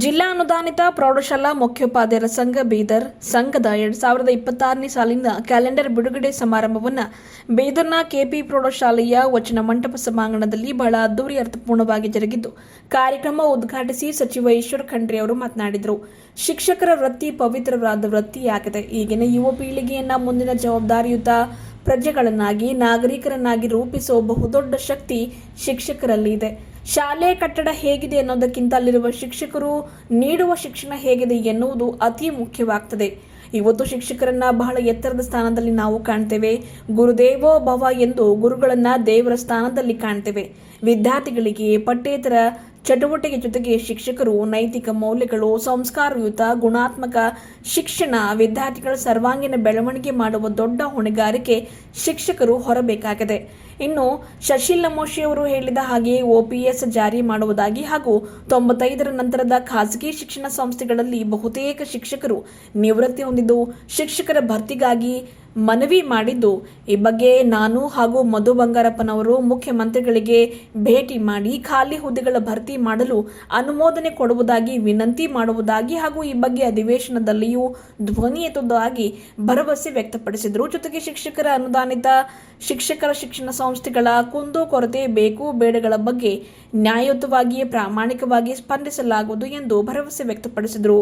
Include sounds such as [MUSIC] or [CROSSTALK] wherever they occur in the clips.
ಜಿಲ್ಲಾ ಅನುದಾನಿತ ಪ್ರೌಢಶಾಲಾ ಮುಖ್ಯೋಪಾಧ್ಯಾಯರ ಸಂಘ ಬೀದರ್ ಸಂಘದ ಎರಡ್ ಸಾವಿರದ ಇಪ್ಪತ್ತಾರನೇ ಸಾಲಿನ ಕ್ಯಾಲೆಂಡರ್ ಬಿಡುಗಡೆ ಸಮಾರಂಭವನ್ನು ಬೀದರ್ನ ಕೆಪಿ ಪ್ರೌಢಶಾಲೆಯ ವಚನ ಮಂಟಪ ಸಭಾಂಗಣದಲ್ಲಿ ಬಹಳ ಅದ್ದೂರಿ ಅರ್ಥಪೂರ್ಣವಾಗಿ ಜರುಗಿದ್ದು, ಕಾರ್ಯಕ್ರಮ ಉದ್ಘಾಟಿಸಿ ಸಚಿವ ಈಶ್ವರ್ ಖಂಡ್ರೆ ಅವರು ಮಾತನಾಡಿದರು. ಶಿಕ್ಷಕರ ವೃತ್ತಿ ಪವಿತ್ರವಾದ ವೃತ್ತಿಯಾಗಿದೆ ಈಗಿನ ಯುವ ಪೀಳಿಗೆಯನ್ನ ಮುಂದಿನ ಜವಾಬ್ದಾರಿಯುತ ಪ್ರಜೆಗಳನ್ನಾಗಿ, ನಾಗರಿಕರನ್ನಾಗಿ ರೂಪಿಸುವ ಬಹುದೊಡ್ಡ ಶಕ್ತಿ ಶಿಕ್ಷಕರಲ್ಲಿ ಇದೆ. ಶಾಲೆ ಕಟ್ಟಡ ಹೇಗಿದೆ ಅನ್ನೋದಕ್ಕಿಂತ ಅಲ್ಲಿರುವ ಶಿಕ್ಷಕರು ನೀಡುವ ಶಿಕ್ಷಣ ಹೇಗಿದೆ ಎನ್ನುವುದು ಅತಿ ಮುಖ್ಯವಾಗ್ತದೆ. ಇವತ್ತು ಶಿಕ್ಷಕರನ್ನ ಬಹಳ ಎತ್ತರದ ಸ್ಥಾನದಲ್ಲಿ ನಾವು ಕಾಣ್ತೇವೆ. ಗುರುದೇವೋ ಭವ ಎಂದು ಗುರುಗಳನ್ನ ದೇವರ ಸ್ಥಾನದಲ್ಲಿ ಕಾಣ್ತೇವೆ. ವಿದ್ಯಾರ್ಥಿಗಳಿಗೆ ಪಠ್ಯೇತರ ಚಟುವಟಿಕೆ ಜೊತೆಗೆ ಶಿಕ್ಷಕರು ನೈತಿಕ ಮೌಲ್ಯಗಳು, ಸಂಸ್ಕಾರಯುತ, ಗುಣಾತ್ಮಕ ಶಿಕ್ಷಣ, ವಿದ್ಯಾರ್ಥಿಗಳ ಸರ್ವಾಂಗೀಣ ಬೆಳವಣಿಗೆ ಮಾಡುವ ದೊಡ್ಡ ಹೊಣೆಗಾರಿಕೆ ಶಿಕ್ಷಕರು ಹೊರಬೇಕಾಗಿದೆ. ಇನ್ನು ಶಶಿಲ್ ಅವರು ಹೇಳಿದ ಹಾಗೆ ಓಪಿಎಸ್ ಜಾರಿ ಮಾಡುವುದಾಗಿ ಹಾಗೂ ತೊಂಬತ್ತೈದರ ನಂತರದ ಖಾಸಗಿ ಶಿಕ್ಷಣ ಸಂಸ್ಥೆಗಳಲ್ಲಿ ಬಹುತೇಕ ಶಿಕ್ಷಕರು ನಿವೃತ್ತಿ ಹೊಂದಿದ್ದು ಶಿಕ್ಷಕರ ಭರ್ತಿಗಾಗಿ ಮನವಿ ಮಾಡಿದ್ದು, ಈ ಬಗ್ಗೆ ನಾನು ಹಾಗೂ ಮಧು ಬಂಗಾರಪ್ಪನವರು ಮುಖ್ಯಮಂತ್ರಿಗಳಿಗೆ ಭೇಟಿ ಮಾಡಿ ಖಾಲಿ ಹುದ್ದೆಗಳ ಭರ್ತಿ ಮಾಡಲು ಅನುಮೋದನೆ ಕೊಡುವುದಾಗಿ ವಿನಂತಿ ಮಾಡುವುದಾಗಿ ಹಾಗೂ ಈ ಬಗ್ಗೆ ಅಧಿವೇಶನದಲ್ಲಿಯೂ ಧ್ವನಿ ಎತ್ತುವುದಾಗಿ ಭರವಸೆ ವ್ಯಕ್ತಪಡಿಸಿದರು. ಜೊತೆಗೆ ಶಿಕ್ಷಕರ ಅನುದಾನಿತ ಶಿಕ್ಷಕರ ಶಿಕ್ಷಣ ಸಂಸ್ಥೆಗಳ ಕುಂದು ಕೊರತೆ, ಬೇಕು ಬೇಡಗಳ ಬಗ್ಗೆ ನ್ಯಾಯಯುತವಾಗಿ ಪ್ರಾಮಾಣಿಕವಾಗಿ ಸ್ಪಂದಿಸಲಾಗುವುದು ಎಂದು ಭರವಸೆ ವ್ಯಕ್ತಪಡಿಸಿದರು.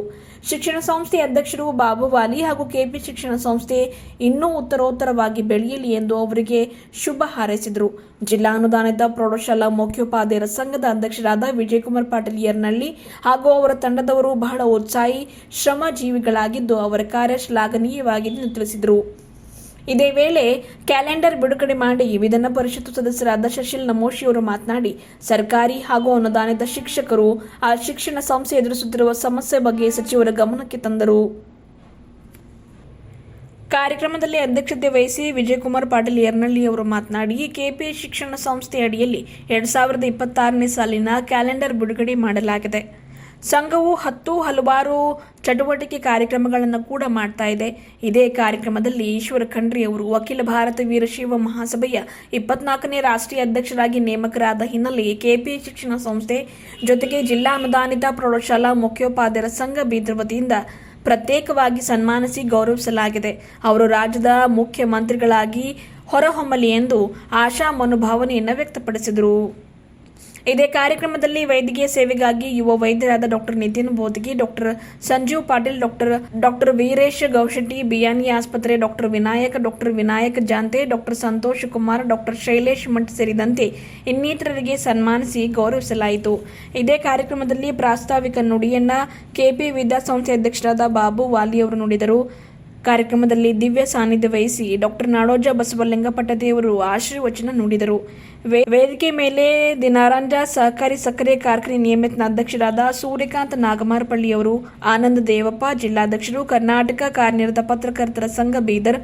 ಶಿಕ್ಷಣ ಸಂಸ್ಥೆ ಅಧ್ಯಕ್ಷರು ಬಾಬು ವಾಲಿ ಹಾಗೂ ಕೆಪಿ ಶಿಕ್ಷಣ ಸಂಸ್ಥೆ ಇನ್ನೂ ಉತ್ತರೋತ್ತರವಾಗಿ ಬೆಳೆಯಲಿ ಎಂದು ಅವರಿಗೆ ಶುಭ ಹಾರೈಸಿದರು. ಜಿಲ್ಲಾ ಅನುದಾನಿತ ಪ್ರೌಢಶಾಲಾ ಮುಖ್ಯೋಪಾಧ್ಯಾಯರ ಸಂಘದ ಅಧ್ಯಕ್ಷರಾದ ವಿಜಯಕುಮಾರ್ ಪಾಟೀಲ್ ಯರ್ನಳ್ಳಿ ಹಾಗೂ ಅವರ ತಂಡದವರು ಬಹಳ ಉತ್ಸಾಹಿ ಶ್ರಮಜೀವಿಗಳಾಗಿದ್ದು ಅವರ ಕಾರ್ಯ ಶ್ಲಾಘನೀಯವಾಗಿದೆ ಎಂದು ತಿಳಿಸಿದರು. ಇದೇ ವೇಳೆ ಕ್ಯಾಲೆಂಡರ್ ಬಿಡುಗಡೆ ಮಾಡಿ ವಿಧಾನ ಪರಿಷತ್ ಸದಸ್ಯರಾದ ಶಶಿಲ್ ನಮೋಶಿ ಅವರು ಮಾತನಾಡಿ, ಸರ್ಕಾರಿ ಹಾಗೂ ಅನುದಾನಿತ ಶಿಕ್ಷಕರು ಆ ಶಿಕ್ಷಣ ಸಂಸ್ಥೆ ಎದುರಿಸುತ್ತಿರುವ ಸಮಸ್ಯೆ ಬಗ್ಗೆ ಸಚಿವರ ಗಮನಕ್ಕೆ ತಂದರು. ಕಾರ್ಯಕ್ರಮದಲ್ಲಿ ಅಧ್ಯಕ್ಷತೆ ವಹಿಸಿ ವಿಜಯಕುಮಾರ್ ಪಾಟೀಲ್ ಯರ್ನಳ್ಳಿ ಅವರು ಮಾತನಾಡಿ ಕೆಪಿ ಶಿಕ್ಷಣ ಸಂಸ್ಥೆ ಅಡಿಯಲ್ಲಿ ಎರಡ್ ಸಾವಿರದ ಇಪ್ಪತ್ತಾರನೇ ಸಾಲಿನ ಕ್ಯಾಲೆಂಡರ್ ಬಿಡುಗಡೆ ಮಾಡಲಾಗಿದೆ. ಸಂಘವು ಹತ್ತು ಹಲವಾರು ಚಟುವಟಿಕೆ ಕಾರ್ಯಕ್ರಮಗಳನ್ನು ಕೂಡ ಮಾಡ್ತಾ ಇದೆ. ಇದೇ ಕಾರ್ಯಕ್ರಮದಲ್ಲಿ ಈಶ್ವರ ಖಂಡ್ರಿ ಅವರು ಅಖಿಲ ಭಾರತ ವೀರಶೈವ ಮಹಾಸಭೆಯ ಇಪ್ಪತ್ನಾಲ್ಕನೇ ರಾಷ್ಟ್ರೀಯ ಅಧ್ಯಕ್ಷರಾಗಿ ನೇಮಕರಾದ ಹಿನ್ನೆಲೆ ಕೆಪಿ ಶಿಕ್ಷಣ ಸಂಸ್ಥೆ ಜೊತೆಗೆ ಜಿಲ್ಲಾ ಅನುದಾನಿತ ಪ್ರೌಢಶಾಲಾ ಮುಖ್ಯೋಪಾಧ್ಯಾಯರ ಸಂಘ ಬೀದರ್ ವತಿಯಿಂದ ಪ್ರತ್ಯೇಕವಾಗಿ ಸನ್ಮಾನಿಸಿ ಗೌರವಿಸಲಾಗಿದೆ. ಅವರು ರಾಜ್ಯದ ಮುಖ್ಯಮಂತ್ರಿಗಳಾಗಿ ಹೊರಹೊಮ್ಮಲಿ ಎಂದು ಆಶಾ ಮನೋಭಾವನೆಯನ್ನು ವ್ಯಕ್ತಪಡಿಸಿದರು. ಇದೇ ಕಾರ್ಯಕ್ರಮದಲ್ಲಿ ವೈದ್ಯಕೀಯ ಸೇವೆಗಾಗಿ ಯುವ ವೈದ್ಯರಾದ doctor Nitin Bodgi, doctor Sanjeev Patil, doctor doctor Veeresh Gowshetty, Biyani ಆಸ್ಪತ್ರೆ doctor Vinayaka, doctor Vinayak Jante, doctor Santosh Kumar, doctor Shailesh Math ಸೇರಿದಂತೆ ಇನ್ನಿತರರಿಗೆ ಸನ್ಮಾನಿಸಿ ಗೌರವಿಸಲಾಯಿತು. ಇದೇ ಕಾರ್ಯಕ್ರಮದಲ್ಲಿ ಪ್ರಾಸ್ತಾವಿಕ ನುಡಿಯನ್ನ ಕೆಪಿ ವಿದ್ಯಾಸಂಸ್ಥೆ ಅಧ್ಯಕ್ಷರಾದ ಬಾಬು ವಾಲಿಯವರು ನುಡಿದರು. ಕಾರ್ಯಕ್ರಮದಲ್ಲಿ ದಿವ್ಯ ಸಾನ್ನಿಧ್ಯ ವಹಿಸಿ ಡಾಕ್ಟರ್ ನಾಡೋಜ ಬಸವಲಿಂಗ ಪಟ್ಟದೇವರು ಆಶೀರ್ವಚನ ನುಡಿದರು. ವೇದಿಕೆ ಮೇಲೆ ದಿನಾರಂಜ ಸಹಕಾರಿ ಸಕ್ಕರೆ ಕಾರ್ಖಾನೆ ನಿಯಮಿತ ಅಧ್ಯಕ್ಷರಾದ ಸೂರ್ಯಕಾಂತ್ ನಾಗಮಾರಪಳ್ಳಿಯವರು, ಆನಂದ ದೇವಪ್ಪ, ಜಿಲ್ಲಾಧ್ಯಕ್ಷರು, ಕರ್ನಾಟಕ ಕಾರ್ಯನಿರತ ಪತ್ರಕರ್ತರ ಸಂಘ ಬೀದರ್,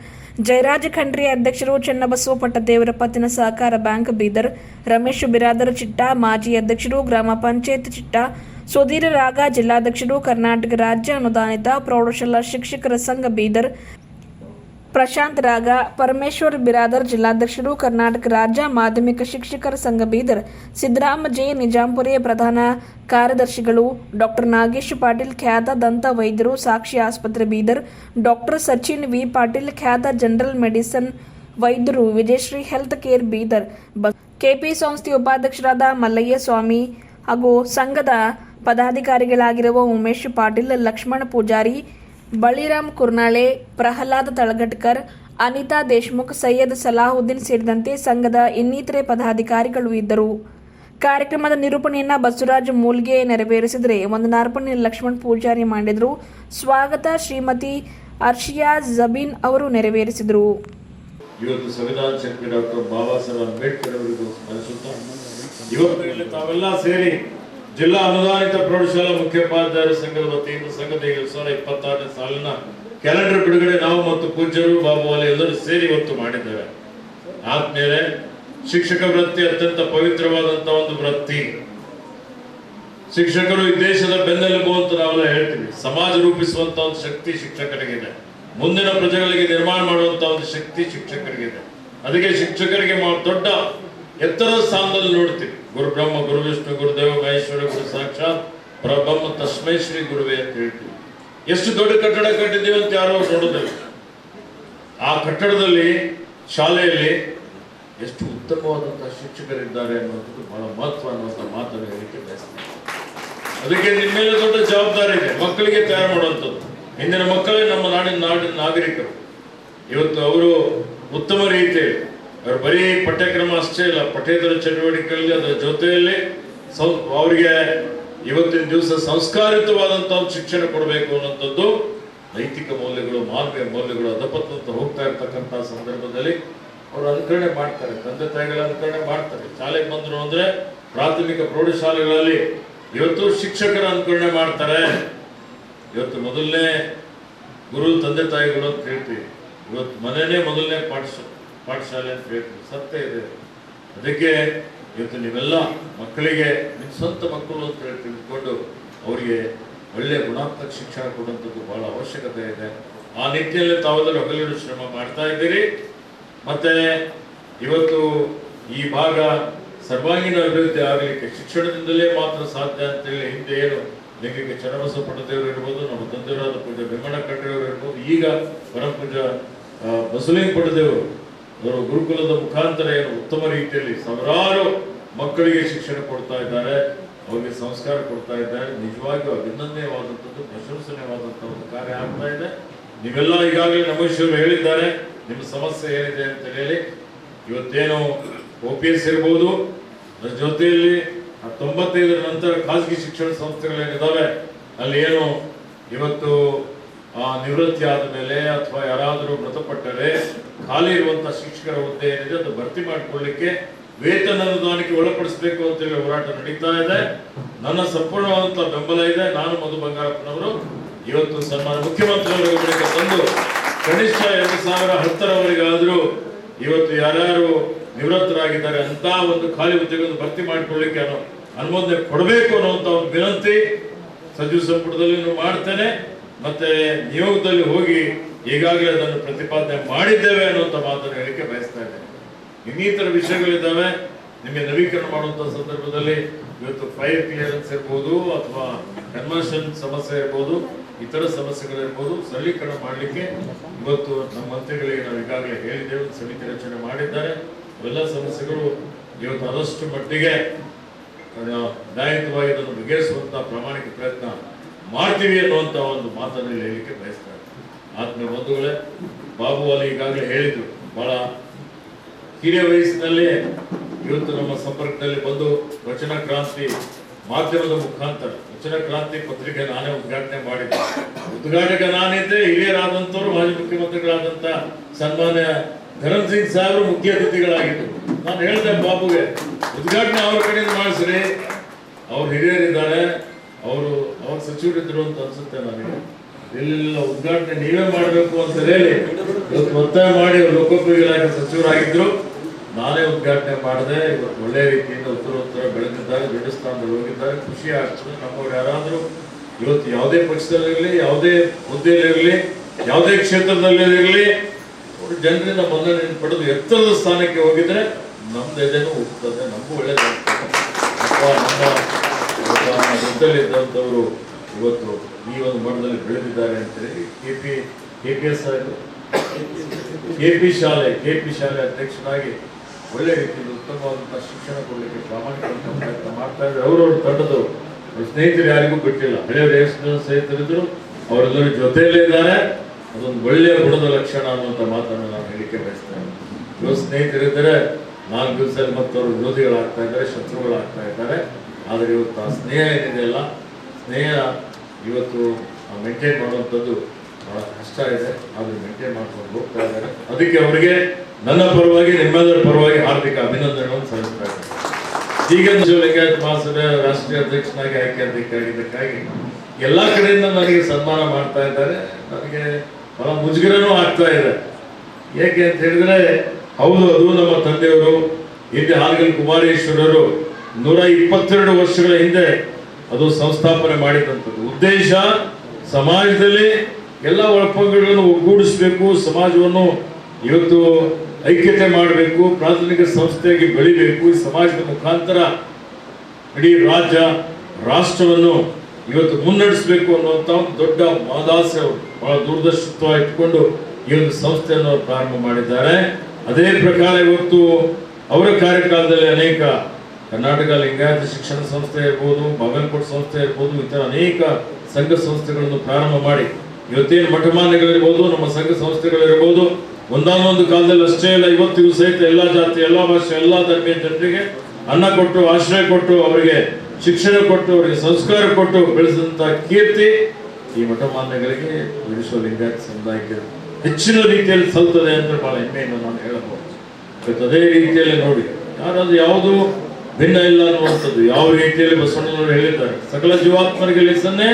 ಜಯರಾಜ ಖಂಡ್ರಿ ಅಧ್ಯಕ್ಷರು, ಚನ್ನಬಸವ ಪಟ್ಟದೇವರ ಪತ್ತಿನ ಸಹಕಾರ ಬ್ಯಾಂಕ್ ಬೀದರ್, ರಮೇಶ್ ಬಿರಾದರ ಚಿಟ್ಟ, ಮಾಜಿ ಅಧ್ಯಕ್ಷರು, ಗ್ರಾಮ ಪಂಚಾಯತ್ ಚಿಟ್ಟ ಸುಧೀರ್ ರಾಗ, ಜಿಲ್ಲಾಧ್ಯಕ್ಷರು, ಕರ್ನಾಟಕ ರಾಜ್ಯ ಅನುದಾನಿತ ಪ್ರೌಢಶಾಲಾ ಶಿಕ್ಷಕರ ಸಂಘ ಬೀದರ್, ಪ್ರಶಾಂತ್ ರಾಗ, ಪರಮೇಶ್ವರ್ ಬಿರಾದರ್, ಜಿಲ್ಲಾಧ್ಯಕ್ಷರು, ಕರ್ನಾಟಕ ರಾಜ್ಯ ಮಾಧ್ಯಮಿಕ ಶಿಕ್ಷಕರ ಸಂಘ ಬೀದರ್, ಸಿದ್ದರಾಮ ಜೆ ನಿಜಾಂಪುರಿ ಪ್ರಧಾನ ಕಾರ್ಯದರ್ಶಿಗಳು, ಡಾಕ್ಟರ್ ನಾಗೇಶ್ ಪಾಟೀಲ್, ಖ್ಯಾತ ದಂತ ವೈದ್ಯರು, ಸಾಕ್ಷಿ ಆಸ್ಪತ್ರೆ ಬೀದರ್, ಡಾಕ್ಟರ್ ಸಚಿನ್ ವಿ. ಪಾಟೀಲ್, ಖ್ಯಾತ ಜನರಲ್ ಮೆಡಿಸನ್ ವೈದ್ಯರು, Vijayashree health care Bidar KP ಸಂಸ್ಥೆ ಉಪಾಧ್ಯಕ್ಷರಾದ ಮಲ್ಲಯ್ಯ ಸ್ವಾಮಿ ಹಾಗೂ ಸಂಘದ ಪದಾಧಿಕಾರಿಗಳಾಗಿರುವ ಉಮೇಶ್ ಪಾಟೀಲ್ ಲಕ್ಷ್ಮಣ ಪೂಜಾರಿ ಬಳಿರಾಮ್ ಕುರ್ನಾಳೆ ಪ್ರಹ್ಲಾದ್ ತಳಗಟ್ಕರ್ ಅನಿತಾ ದೇಶ್ಮುಖ್ ಸೈಯದ್ ಸಲಾಹುದ್ದೀನ್ ಸೇರಿದಂತೆ ಸಂಘದ ಇನ್ನಿತರೆ ಪದಾಧಿಕಾರಿಗಳು ಇದ್ದರು. ಕಾರ್ಯಕ್ರಮದ ನಿರೂಪಣೆಯನ್ನ ಬಸವರಾಜ್ ಮೂಲ್ಗೆ ನೆರವೇರಿಸಿದರೆ ವಂದನಾರ್ಪಣೆ ಲಕ್ಷ್ಮಣ್ ಪೂಜಾರಿ ಮಾಡಿದರು. ಸ್ವಾಗತ ಶ್ರೀಮತಿ ಅರ್ಷಿಯಾ ಜಬೀನ್ ಅವರು ನೆರವೇರಿಸಿದರು. ಇವತ್ತು ಸಂವಿಧಾನ ಡಾಕ್ಟರ್ ಬಾಬಾ ಸಾಹೇಬ್ ಅಂಬೇಡ್ಕರ್ ಅವರಿಗೂ ಸ್ಮರಿಸುತ್ತಾ ಇವತ್ತು ಇಲ್ಲಿ ತಾವೆಲ್ಲ ಸೇರಿ ಜಿಲ್ಲಾ ಅನುದಾನಿತ ಪ್ರೌಢಶಾಲಾ ಮುಖ್ಯೋಪಾಧ್ಯಾಯ ಸಂಘದ ವತಿಯಿಂದ ಸಂಘದ ಎರಡ್ ಸಾವಿರದ ಇಪ್ಪತ್ತಾರನೇ ಸಾಲಿನ ಕ್ಯಾಲೆಂಡರ್ ಬಿಡುಗಡೆ ನಾವು ಮತ್ತು ಪೂಜ್ಯರು ಬಾಬುವಾಲಿ ಎಲ್ಲರೂ ಸೇರಿ ಇವತ್ತು ಮಾಡಿದ್ದೇವೆ. ಆದ್ಮೇಲೆ ಶಿಕ್ಷಕ ವೃತ್ತಿ ಅತ್ಯಂತ ಪವಿತ್ರವಾದಂತ ಒಂದು ವೃತ್ತಿ. ಶಿಕ್ಷಕರು ಈ ದೇಶದ ಬೆನ್ನೆಲುಬು ಅಂತ ನಾವೆಲ್ಲ ಹೇಳ್ತೀವಿ. ಸಮಾಜ ರೂಪಿಸುವಂತ ಒಂದು ಶಕ್ತಿ ಶಿಕ್ಷಕರಿಗಿದೆ. ಮುಂದಿನ ಪ್ರಜೆಗಳಿಗೆ ನಿರ್ಮಾಣ ಮಾಡುವಂತ ಒಂದು ಶಕ್ತಿ ಶಿಕ್ಷಕರಿಗಿದೆ. ಅದಕ್ಕೆ ಶಿಕ್ಷಕರಿಗೆ ದೊಡ್ಡ ಎತ್ತರ ಸ್ಥಾನದಲ್ಲಿ ನೋಡ್ತೀವಿ. ಗುರು ಬ್ರಹ್ಮ ಗುರು ವಿಷ್ಣು ಗುರುದೇವ ಮಹೇಶ್ವರ, ಗುರು ಸಾಕ್ಷಾತ್ ಪ್ರಬ್ರಹ್ಮ ತಸ್ಮೈ ಶ್ರೀ ಗುರುವೇ ಅಂತ ಹೇಳ್ತೀವಿ. ಎಷ್ಟು ದೊಡ್ಡ ಕಟ್ಟಡ ಕಟ್ಟಿದ್ದೀವಿ ಅಂತ ಯಾರೋ ನೋಡಿದ್ರು. ಆ ಕಟ್ಟಡದಲ್ಲಿ, ಶಾಲೆಯಲ್ಲಿ ಎಷ್ಟು ಉತ್ತಮವಾದಂತಹ ಶಿಕ್ಷಕರಿದ್ದಾರೆ ಅನ್ನೋದಕ್ಕೆ ಬಹಳ ಮಹತ್ವ ಅನ್ನುವಂಥ ಮಾತನ್ನು ಹೇಳಿಕೆ ಬಯಸ್ತೀನಿ. ಅದಕ್ಕೆ ನಿಮ್ಮ ಮೇಲೆ ದೊಡ್ಡ ಜವಾಬ್ದಾರಿ ಇದೆ. ಮಕ್ಕಳಿಗೆ ತಯಾರು ಮಾಡುವಂಥದ್ದು. ಇಂದಿನ ಮಕ್ಕಳೇ ನಮ್ಮ ನಾಡಿನ ನಾಡಿನ ನಾಗರಿಕರು. ಇವತ್ತು ಅವರು ಉತ್ತಮ ರೀತಿಯಲ್ಲಿ ಅವರು ಬರೀ ಪಠ್ಯಕ್ರಮ ಅಷ್ಟೇ ಇಲ್ಲ, ಪಠ್ಯೇತರ ಚಟುವಟಿಕೆಗಳಲ್ಲಿ ಅದರ ಜೊತೆಯಲ್ಲಿ ಅವರಿಗೆ ಇವತ್ತಿನ ದಿವಸ ಒಂದು ಶಿಕ್ಷಣ ಕೊಡಬೇಕು ಅನ್ನೋಂಥದ್ದು ನೈತಿಕ ಮೌಲ್ಯಗಳು, ಮಾನವೀಯ ಮೌಲ್ಯಗಳು ಅದಪತ್ತಂತ ಹೋಗ್ತಾ ಇರ್ತಕ್ಕಂಥ ಸಂದರ್ಭದಲ್ಲಿ ಅವರು ಅನುಕರಣೆ ಮಾಡ್ತಾರೆ, ತಂದೆ ತಾಯಿಗಳ ಅನುಕರಣೆ ಮಾಡ್ತಾರೆ. ಶಾಲೆಗೆ ಬಂದರು ಅಂದ್ರೆ ಪ್ರಾಥಮಿಕ ಪ್ರೌಢಶಾಲೆಗಳಲ್ಲಿ ಇವತ್ತು ಶಿಕ್ಷಕರ ಅನುಕರಣೆ ಮಾಡ್ತಾರೆ. ಇವತ್ತು ಮೊದಲನೇ ಗುರು, ತಂದೆ ತಾಯಿಗಳು ಅಂತ ಹೇಳ್ತೀವಿ. ಇವತ್ತು ಮನೆಯೇ ಮೊದಲನೇ ಪಾಠಶ ಪಾಠಶಾಲೆ ಅಂತ ಹೇಳ್ತೀವಿ. ಸತ್ಯ ಇದೆ. ಅದಕ್ಕೆ ಇವತ್ತು ನೀವೆಲ್ಲ ಮಕ್ಕಳಿಗೆ ನಿಮ್ಮ ಸ್ವಂತ ಮಕ್ಕಳು ಅಂತ ಹೇಳಿ ತಿಳ್ಕೊಂಡು ಅವರಿಗೆ ಒಳ್ಳೆಯ ಗುಣಾತ್ಮಕ ಶಿಕ್ಷಣ ಕೊಡುವಂಥದ್ದು ಬಹಳ ಅವಶ್ಯಕತೆ ಇದೆ. ಆ ನಿಟ್ಟಿನಲ್ಲಿ ತಾವೆಲ್ಲರೂ ಹಗಲಿರುಳು ಶ್ರಮ ಮಾಡ್ತಾ ಇದ್ದೀರಿ. ಮತ್ತೆ ಇವತ್ತು ಈ ಭಾಗ ಸರ್ವಾಂಗೀಣ ಅಭಿವೃದ್ಧಿ ಆಗಲಿಕ್ಕೆ ಶಿಕ್ಷಣದಿಂದಲೇ ಮಾತ್ರ ಸಾಧ್ಯ ಅಂತೇಳಿ ಹಿಂದೆ ಏನು ಲಿಂಗಕ್ಕೆ ಚನ್ನಬಸವ ಪಟ್ಟದೇವರು ಇರ್ಬೋದು ನಮ್ಮ ತಂದೆಯವರಾದ ಪೂಜೆ ಭೀಮಣ್ಣ ಕಟ್ಟೆಯವರು ಇರ್ಬೋದು ಈಗ ಪರಂಪೂಜ ಪೂಜಾ ಆ, ಬಸವಲಿಂಗ ಅವರು ಗುರುಕುಲದ ಮುಖಾಂತರ ಏನು ಉತ್ತಮ ರೀತಿಯಲ್ಲಿ ಸಾವಿರಾರು ಮಕ್ಕಳಿಗೆ ಶಿಕ್ಷಣ ಕೊಡ್ತಾ ಇದ್ದಾರೆ, ಅವರಿಗೆ ಸಂಸ್ಕಾರ ಕೊಡ್ತಾ ಇದ್ದಾರೆ. ನಿಜವಾಗಿಯೂ ಅಭಿನಂದನೆಯವಾದಂಥದ್ದು ಪ್ರಶಂಸನೀಯವಾದಂತಹ ಒಂದು ಕಾರ್ಯ ಆಗ್ತಾ ಇದೆ. ನೀವೆಲ್ಲ ಈಗಾಗಲೇ ನಮ್ಮಶ್ಯರು ಹೇಳಿದ್ದಾರೆ, ನಿಮ್ಮ ಸಮಸ್ಯೆ ಏನಿದೆ ಅಂತ ಹೇಳಿ. ಇವತ್ತೇನು ಒ ಪಿ ಎಸ್ ಇರ್ಬೋದು, ಅದ್ರ ಜೊತೆಯಲ್ಲಿ ತೊಂಬತ್ತೈದರ ನಂತರ ಖಾಸಗಿ ಶಿಕ್ಷಣ ಸಂಸ್ಥೆಗಳೇನಿದ್ದಾವೆ ಅಲ್ಲಿ ಏನು ಇವತ್ತು ನಿವೃತ್ತಿ ಆದ ಮೇಲೆ ಅಥವಾ ಯಾರಾದರೂ ಮೃತಪಟ್ಟರೆ ಖಾಲಿ ಇರುವಂತಹ ಶಿಕ್ಷಕರ ಹುದ್ದೆ ಏನಿದೆ ಅದು ಭರ್ತಿ ಮಾಡಿಕೊಳ್ಳಿಕ್ಕೆ ವೇತನ ಅನುದಾನಕ್ಕೆ ಒಳಪಡಿಸಬೇಕು ಅಂತೇಳಿ ಹೋರಾಟ ನಡೀತಾ ಇದೆ. ನನ್ನ ಸಂಪೂರ್ಣವಾದಂತಹ ಬೆಂಬಲ ಇದೆ. ನಾನು ಮಧು ಬಂಗಾರಪ್ಪನವರು ಇವತ್ತು ಸನ್ಮಾನ ಮುಖ್ಯಮಂತ್ರಿಯವರ ಬಳಿಕ ತಂದು ಕನಿಷ್ಠ ಎರಡು ಸಾವಿರ ಹತ್ತರವರೆಗಾದರೂ ಇವತ್ತು ಯಾರ್ಯಾರು ನಿವೃತ್ತರಾಗಿದ್ದಾರೆ ಅಂತ ಒಂದು ಖಾಲಿ ಹುದ್ದೆಗಳನ್ನು ಭರ್ತಿ ಮಾಡಿಕೊಳ್ಳಿಕ್ಕೆ ನಾನು ಅನುಮೋದನೆ ಕೊಡಬೇಕು ಅನ್ನುವಂಥ ಒಂದು ವಿನಂತಿ ಸಚಿವ ಸಂಪುಟದಲ್ಲಿ ಮಾಡ್ತೇನೆ. ಮತ್ತೆ ನಿಯೋಗದಲ್ಲಿ ಹೋಗಿ ಈಗಾಗಲೇ ಅದನ್ನು ಪ್ರತಿಪಾದನೆ ಮಾಡಿದ್ದೇವೆ ಅನ್ನುವಂಥ ಮಾತನ್ನು ಹೇಳಿಕೆ ಬಯಸ್ತಾ ಇದ್ದೇನೆ. ಇನ್ನಿತರ ವಿಷಯಗಳಿದ್ದಾವೆ. ನಿಮಗೆ ನವೀಕರಣ ಮಾಡುವಂಥ ಸಂದರ್ಭದಲ್ಲಿ ಇವತ್ತು ಫೈರ್ ಕ್ಲಿಯರೆನ್ಸ್ ಇರ್ಬೋದು ಅಥವಾ ಕನ್ವರ್ಷನ್ ಸಮಸ್ಯೆ ಇರ್ಬೋದು, ಇತರ ಸಮಸ್ಯೆಗಳಿರ್ಬೋದು, ಸರಳೀಕರಣ ಮಾಡಲಿಕ್ಕೆ ಇವತ್ತು ನಮ್ಮ ಮಂತ್ರಿಗಳಿಗೆ ನಾವು ಈಗಾಗಲೇ ಹೇಳಿದ್ದೇವೆ, ಸಮಿತಿ ರಚನೆ ಮಾಡಿದ್ದಾರೆ. ಅವೆಲ್ಲ ಸಮಸ್ಯೆಗಳು ಇವತ್ತು ಆದಷ್ಟು ಮಟ್ಟಿಗೆ ನ್ಯಾಯಯುತವಾಗಿ ಇದನ್ನು ಬಗೆಹರಿಸುವಂತಹ ಪ್ರಾಮಾಣಿಕ ಪ್ರಯತ್ನ ಮಾಡ್ತೀವಿ ಅನ್ನುವಂಥ ಒಂದು ಮಾತನ್ನು ಹೇಳಲಿಕ್ಕೆ ಬಯಸ್ತಾರೆ ಆತ್ಮೀಯ ಬಂಧುಗಳೇ, ಬಾಬು ಅಲ್ಲಿ ಈಗಾಗಲೇ ಹೇಳಿದ್ರು, ಬಹಳ ಹಿರಿಯ ವಯಸ್ಸಿನಲ್ಲೇ ಇವತ್ತು ನಮ್ಮ ಸಂಪರ್ಕದಲ್ಲಿ ಬಂದು ವಚನ ಕ್ರಾಂತಿ ಮಾಧ್ಯಮದ ಮುಖಾಂತರ, ವಚನ ಕ್ರಾಂತಿ ಪತ್ರಿಕೆ ನಾನೇ ಉದ್ಘಾಟನೆ ಮಾಡಿದ್ದೆ. ಉದ್ಘಾಟಕ ನಾನಿದ್ದೆ ಹಿರಿಯರಾದಂಥವ್ರು ಮಾಜಿ ಮುಖ್ಯಮಂತ್ರಿಗಳಾದಂಥ ಸನ್ಮಾನ್ಯ ಧರಮ್ ಸಿಂಗ್ ಸಾಹೇಬರು ಮುಖ್ಯ ಅತಿಥಿಗಳಾಗಿದ್ದರು. ನಾನು ಹೇಳಿದೆ ಬಾಬುಗೆ, ಉದ್ಘಾಟನೆ ಅವ್ರ ಕಡೆಯಿಂದ ಮಾಡಿಸ್ರಿ. ಅವ್ರು ಹಿರಿಯರಿದ್ದಾರೆ. ಅವರು, ಅವ್ರ ಸಚಿವರಿದ್ದರು ಅಂತ ಅನ್ಸುತ್ತೆ ನನಗೆ. ಇಲ್ಲ ಉದ್ಘಾಟನೆ ನೀವೇ ಮಾಡಬೇಕು ಅಂತ ಹೇಳಿ ಇವತ್ತು ಒತ್ತಾಯ ಮಾಡಿ ಲೋಕೋಪಯೋಗಿ ಇಲಾಖೆ ಸಚಿವರಾಗಿದ್ರು. ನಾನೇ ಉದ್ಘಾಟನೆ ಮಾಡಿದೆ. ಇವತ್ತು ಒಳ್ಳೆ ರೀತಿಯಿಂದ ಉತ್ತರ ಬೆಳೆದಿದ್ದಾರೆ ದೊಡ್ಡ ಸ್ಥಾನದಲ್ಲಿ ಹೋಗಿದ್ದಾರೆ ಖುಷಿ ಆಗ್ತದೆ. ನಮ್ಮವ್ರು ಯಾರಾದರೂ ಇವತ್ತು ಯಾವುದೇ ಪಕ್ಷದಲ್ಲಿರಲಿ ಯಾವುದೇ ಹುದ್ದೆಯಲ್ಲಿರಲಿ ಯಾವುದೇ ಕ್ಷೇತ್ರದಲ್ಲಿರಲಿ ಅವರು ಜನರಿಂದ ಮನ್ನಣೆ ಪಡೆದು ಎತ್ತರದ ಸ್ಥಾನಕ್ಕೆ ಹೋಗಿದ್ರೆ ನಮ್ದು ಎದೆನೂ ಹೋಗ್ತದೆ ನಮಗೂ ಒಳ್ಳೇದಾಗ್ತದೆ ನಮ್ಮ ಇದ್ದಂಥವರು ಇವತ್ತು ಈ ಒಂದು ಮಠದಲ್ಲಿ ಬೆಳೆದಿದ್ದಾರೆ ಅಂತೇಳಿ K P K P S K P ಶಾಲೆ ಕೆ ಪಿ ಶಾಲೆ ಅಧ್ಯಕ್ಷರಾಗಿ ಒಳ್ಳೆ ರೀತಿಯಲ್ಲಿ ಉತ್ತಮವಾದಂಥ ಶಿಕ್ಷಣ ಕೊಡಲಿಕ್ಕೆ ಪ್ರಾಮಾಣಿಕ ಪ್ರಯತ್ನ ಮಾಡ್ತಾ ಇದ್ದಾರೆ. ಅವರವ್ರ ತಂಡದವರು ಸ್ನೇಹಿತರು ಯಾರಿಗೂ ಬಿಟ್ಟಿಲ್ಲ ಹಳೆಯ ದೇವಸ್ಥಾನ ಸ್ನೇಹಿತರಿದ್ರು, ಅವರೆಲ್ಲರೂ ಜೊತೆಯಲ್ಲೇ ಇದ್ದಾರೆ. ಅದೊಂದು ಒಳ್ಳೆಯ ಗುಣದ ಲಕ್ಷಣ ಅನ್ನುವಂಥ ಮಾತನ್ನು ನಾನು ಹೇಳಿಕೆ ಬಯಸ್ತೇನೆ ಇವರು ಸ್ನೇಹಿತರಿದ್ದರೆ, ನಾಲ್ಕು ದಿವಸದಲ್ಲಿ ಮತ್ತವರು ವಿರೋಧಿಗಳಾಗ್ತಾ ಇದ್ದಾರೆ, ಶತ್ರುಗಳಾಗ್ತಾ ಇದ್ದಾರೆ. ಆದರೆ ಇವತ್ತು ಆ ಸ್ನೇಹ ಏನಿದೆಯಲ್ಲ ಸ್ನೇಹ ಇವತ್ತು ಮೇಂಟೈನ್ ಮಾಡುವಂಥದ್ದು ಬಹಳ ಕಷ್ಟ ಇದೆ, ಆದರೆ ಮೇಂಟೈನ್ ಮಾಡ್ಕೊಂಡು ಹೋಗ್ತಾ ಇದ್ದಾರೆ. ಅದಕ್ಕೆ ಅವರಿಗೆ ನನ್ನ ಪರವಾಗಿ, ನಿಮ್ಮೆಲ್ಲರ ಪರವಾಗಿ ಹಾರ್ದಿಕ ಅಭಿನಂದನೆಗಳನ್ನು ಸಲ್ಲಿಸ್ತಾ ಇದ್ದಾರೆ ಈಗ ಲಿಂಗಾಯತ್ ಮಹಾಸಭೆ ರಾಷ್ಟ್ರೀಯ ಅಧ್ಯಕ್ಷನಾಗಿ ಆಯ್ಕೆ ಆಗಿದ್ದಕ್ಕಾಗಿ ಎಲ್ಲ ಕಡೆಯಿಂದ ನನಗೆ ಸನ್ಮಾನ ಮಾಡ್ತಾ ಇದ್ದಾರೆ. ನನಗೆ ಬಹಳ ಮುಜುಗರನೂ ಆಗ್ತಾ ಇದೆ. ಏಕೆ ಅಂತ ಹೇಳಿದ್ರೆ, ಹೌದು, ಅದು ನಮ್ಮ ತಂದೆಯವರು, ಹಿಂದೆ ಹಾಲ್ಗಲ್ ಕುಮಾರೇಶ್ವರರು ನೂರ ಇಪ್ಪತ್ತೆರಡು ವರ್ಷಗಳ ಹಿಂದೆ ಅದು ಸಂಸ್ಥಾಪನೆ ಮಾಡಿದಂಥದ್ದು. ಉದ್ದೇಶ, ಸಮಾಜದಲ್ಲಿ ಎಲ್ಲ ಒಳಪಂಗಗಳನ್ನು ಒಗ್ಗೂಡಿಸಬೇಕು, ಸಮಾಜವನ್ನು ಇವತ್ತು ಐಕ್ಯತೆ ಮಾಡಬೇಕು, ಪ್ರಾಥಮಿಕ ಸಂಸ್ಥೆಯಾಗಿ ಬೆಳಿಬೇಕು, ಈ ಸಮಾಜದ ಮುಖಾಂತರ ಇಡೀ ರಾಜ್ಯ, ರಾಷ್ಟ್ರವನ್ನು ಇವತ್ತು ಮುನ್ನಡೆಸಬೇಕು ಅನ್ನುವಂಥ ದೊಡ್ಡ ಮಾದಾಸೆ ಅವರು ಬಹಳ ದೂರದರ್ಶಿತ್ವ ಇಟ್ಕೊಂಡು ಈ ಒಂದು ಸಂಸ್ಥೆಯನ್ನು ಪ್ರಾರಂಭ ಮಾಡಿದ್ದಾರೆ. ಅದೇ ಪ್ರಕಾರ ಇವತ್ತು ಅವರ ಕಾರ್ಯಕಾಲದಲ್ಲಿ ಅನೇಕ ಕರ್ನಾಟಕ ಲಿಂಗಾಯತ ಶಿಕ್ಷಣ ಸಂಸ್ಥೆ ಇರ್ಬೋದು, ಬಾಗಲಕೋಟೆ ಸಂಸ್ಥೆ ಇರ್ಬೋದು ಇತರ ಅನೇಕ ಸಂಘ ಸಂಸ್ಥೆಗಳನ್ನು ಪ್ರಾರಂಭ ಮಾಡಿ ಇವತ್ತೇನು ಮಠಮಾನ್ಯಗಳಿರ್ಬೋದು ನಮ್ಮ ಸಂಘ ಸಂಸ್ಥೆಗಳಿರ್ಬೋದು, ಒಂದಾನೊಂದು ಕಾಲದಲ್ಲಿ ಅಷ್ಟೇ ಇಲ್ಲ, ಇವತ್ತಿಗೂ ಸಹಿತ ಎಲ್ಲ ಜಾತಿ, ಎಲ್ಲ ಭಾಷೆ, ಎಲ್ಲ ಧರ್ಮೀಯ ಜನರಿಗೆ ಅನ್ನ ಕೊಟ್ಟು, ಆಶ್ರಯ ಕೊಟ್ಟು, ಅವರಿಗೆ ಶಿಕ್ಷಣ ಕೊಟ್ಟು, ಅವರಿಗೆ ಸಂಸ್ಕಾರ ಕೊಟ್ಟು ಬೆಳೆಸಿದಂತಹ ಕೀರ್ತಿ ಈ ಮಠಮಾನ್ಯಗಳಿಗೆ ವಿಶ್ವ ಲಿಂಗಾಯತ ಸಮುದಾಯಕ್ಕೆ ಹೆಚ್ಚಿನ ರೀತಿಯಲ್ಲಿ ಸಲ್ತದೆ ಅಂತ ಬಹಳ ಹೆಮ್ಮೆಯನ್ನು ನಾನು ಹೇಳಬಹುದು. ಅದೇ ರೀತಿಯಲ್ಲಿ ನೋಡಿ, ಯಾರಾದ್ರೂ ಯಾವುದು ಭಿನ್ನ ಇಲ್ಲ ಅನ್ನುವಂಥದ್ದು. ಯಾವ ರೀತಿಯಲ್ಲಿ ಬಸವಣ್ಣನವರು ಹೇಳಿದ್ದಾರೆ. ಸಕಲ ಜೀವಾತ್ಮರಿಗೆ ಲೆಸನ್ನೇ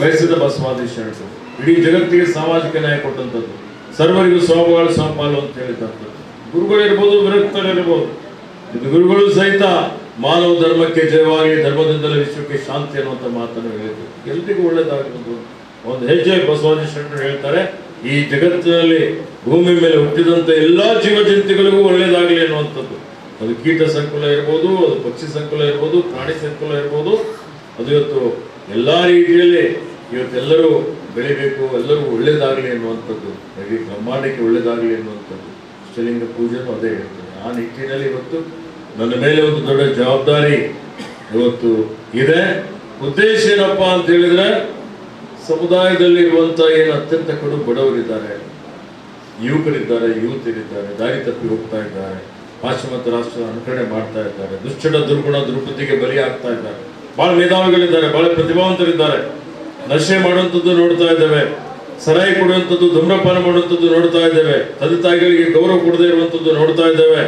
ಬಯಸಿದ ಶರಣರು. ಇಡೀ ಜಗತ್ತಿಗೆ ಸಾಮಾಜಿಕ ನ್ಯಾಯ ಕೊಟ್ಟಂಥದ್ದು. ಸರ್ವರಿಗೂ ಸಮಪಾಲು ಸಂಪಾಲು ಅಂತ ಹೇಳಿದಂಥದ್ದು. ಗುರುಗಳಿರ್ಬೋದು, ವಿರಕ್ತರಿರ್ಬೋದು. ಇದು ಗುರುಗಳು ಸಹಿತ ಮಾನವ ಧರ್ಮಕ್ಕೆ ಜಯವಾಗಿ, ಧರ್ಮದಿಂದಲೇ ವಿಶ್ವಕ್ಕೆ ಶಾಂತಿ ಅನ್ನುವಂಥ ಮಾತನ್ನು ಹೇಳಿದ್ರು. ಎಲ್ರಿಗೂ ಒಳ್ಳೇದಾಗಬಹುದು ಒಂದು ಹೆಜ್ಜೆ ಬಸವಾದಿ ಶರಣರು ಹೇಳ್ತಾರೆ, ಈ ಜಗತ್ತಿನಲ್ಲಿ ಭೂಮಿ ಮೇಲೆ ಹುಟ್ಟಿದಂತ ಎಲ್ಲಾ ಜೀವಜಂತುಗಳಿಗೂ ಒಳ್ಳೇದಾಗಲಿ ಅನ್ನುವಂಥದ್ದು. ಅದು ಕೀಟ ಸಂಕುಲ ಇರ್ಬೋದು, ಅದು ಪಕ್ಷಿ ಸಂಕುಲ ಇರ್ಬೋದು, ಪ್ರಾಣಿ ಸಂಕುಲ ಇರ್ಬೋದು. ಅದು ಇವತ್ತು ಎಲ್ಲ ರೀತಿಯಲ್ಲಿ ಇವತ್ತೆಲ್ಲರೂ ಬೆಳಿಬೇಕು, ಎಲ್ಲರೂ ಒಳ್ಳೇದಾಗಲಿ ಅನ್ನುವಂಥದ್ದು ಹಾಗೆ ಬ್ರಹ್ಮಾಂಡಕ್ಕೆ ಒಳ್ಳೇದಾಗಲಿ ಅನ್ನುವಂಥದ್ದು. ಶ್ರೀಲಿಂಗ ಪೂಜೆನೂ ಅದೇ ಹೇಳ್ತದೆ ಆ ನಿಟ್ಟಿನಲ್ಲಿ ಇವತ್ತು ನನ್ನ ಮೇಲೆ ಒಂದು ದೊಡ್ಡ ಜವಾಬ್ದಾರಿ ಇವತ್ತು ಇದೆ. ಉದ್ದೇಶ ಏನಪ್ಪ ಅಂತ ಹೇಳಿದ್ರೆ ಸಮುದಾಯದಲ್ಲಿ ಇರುವಂತ ಏನು ಅತ್ಯಂತ ಕಡು ಬಡವರಿದ್ದಾರೆ, ಯುವಕರಿದ್ದಾರೆ ಯುವತಿಯರಿದ್ದಾರೆ ದಾರಿ ತಪ್ಪಿ ಹೋಗ್ತಾ ಇದ್ದಾರೆ. ಪಾಶ್ಚಿಮಾತ್ಯ ರಾಷ್ಟ್ರದ ಅನುಕರಣೆ ಮಾಡ್ತಾ ಇದ್ದಾರೆ. ದುಶ್ಚಟ, ದುರ್ಗುಣ, ದುರ್ಬುದ್ಧಿಗೆ ಬಲಿ ಆಗ್ತಾ ಇದ್ದಾರೆ. ಬಹಳ ಮೇಧಾವಿಗಳಿದ್ದಾರೆ, ಬಹಳ ಪ್ರತಿಭಾವಂತರಿದ್ದಾರೆ. ನಶೆ ಮಾಡುವಂಥದ್ದು ನೋಡ್ತಾ ಇದ್ದೇವೆ. ಸರಾಯಿ ಕೊಡುವಂಥದ್ದು, ಧೂಮ್ರಪಾನ ಮಾಡುವಂಥದ್ದು ನೋಡ್ತಾ ಇದ್ದೇವೆ. ತಂದೆ ತಾಯಿಗಳಿಗೆ ಗೌರವ ಕೊಡದೆ ಇರುವಂಥದ್ದು ನೋಡ್ತಾ ಇದ್ದೇವೆ.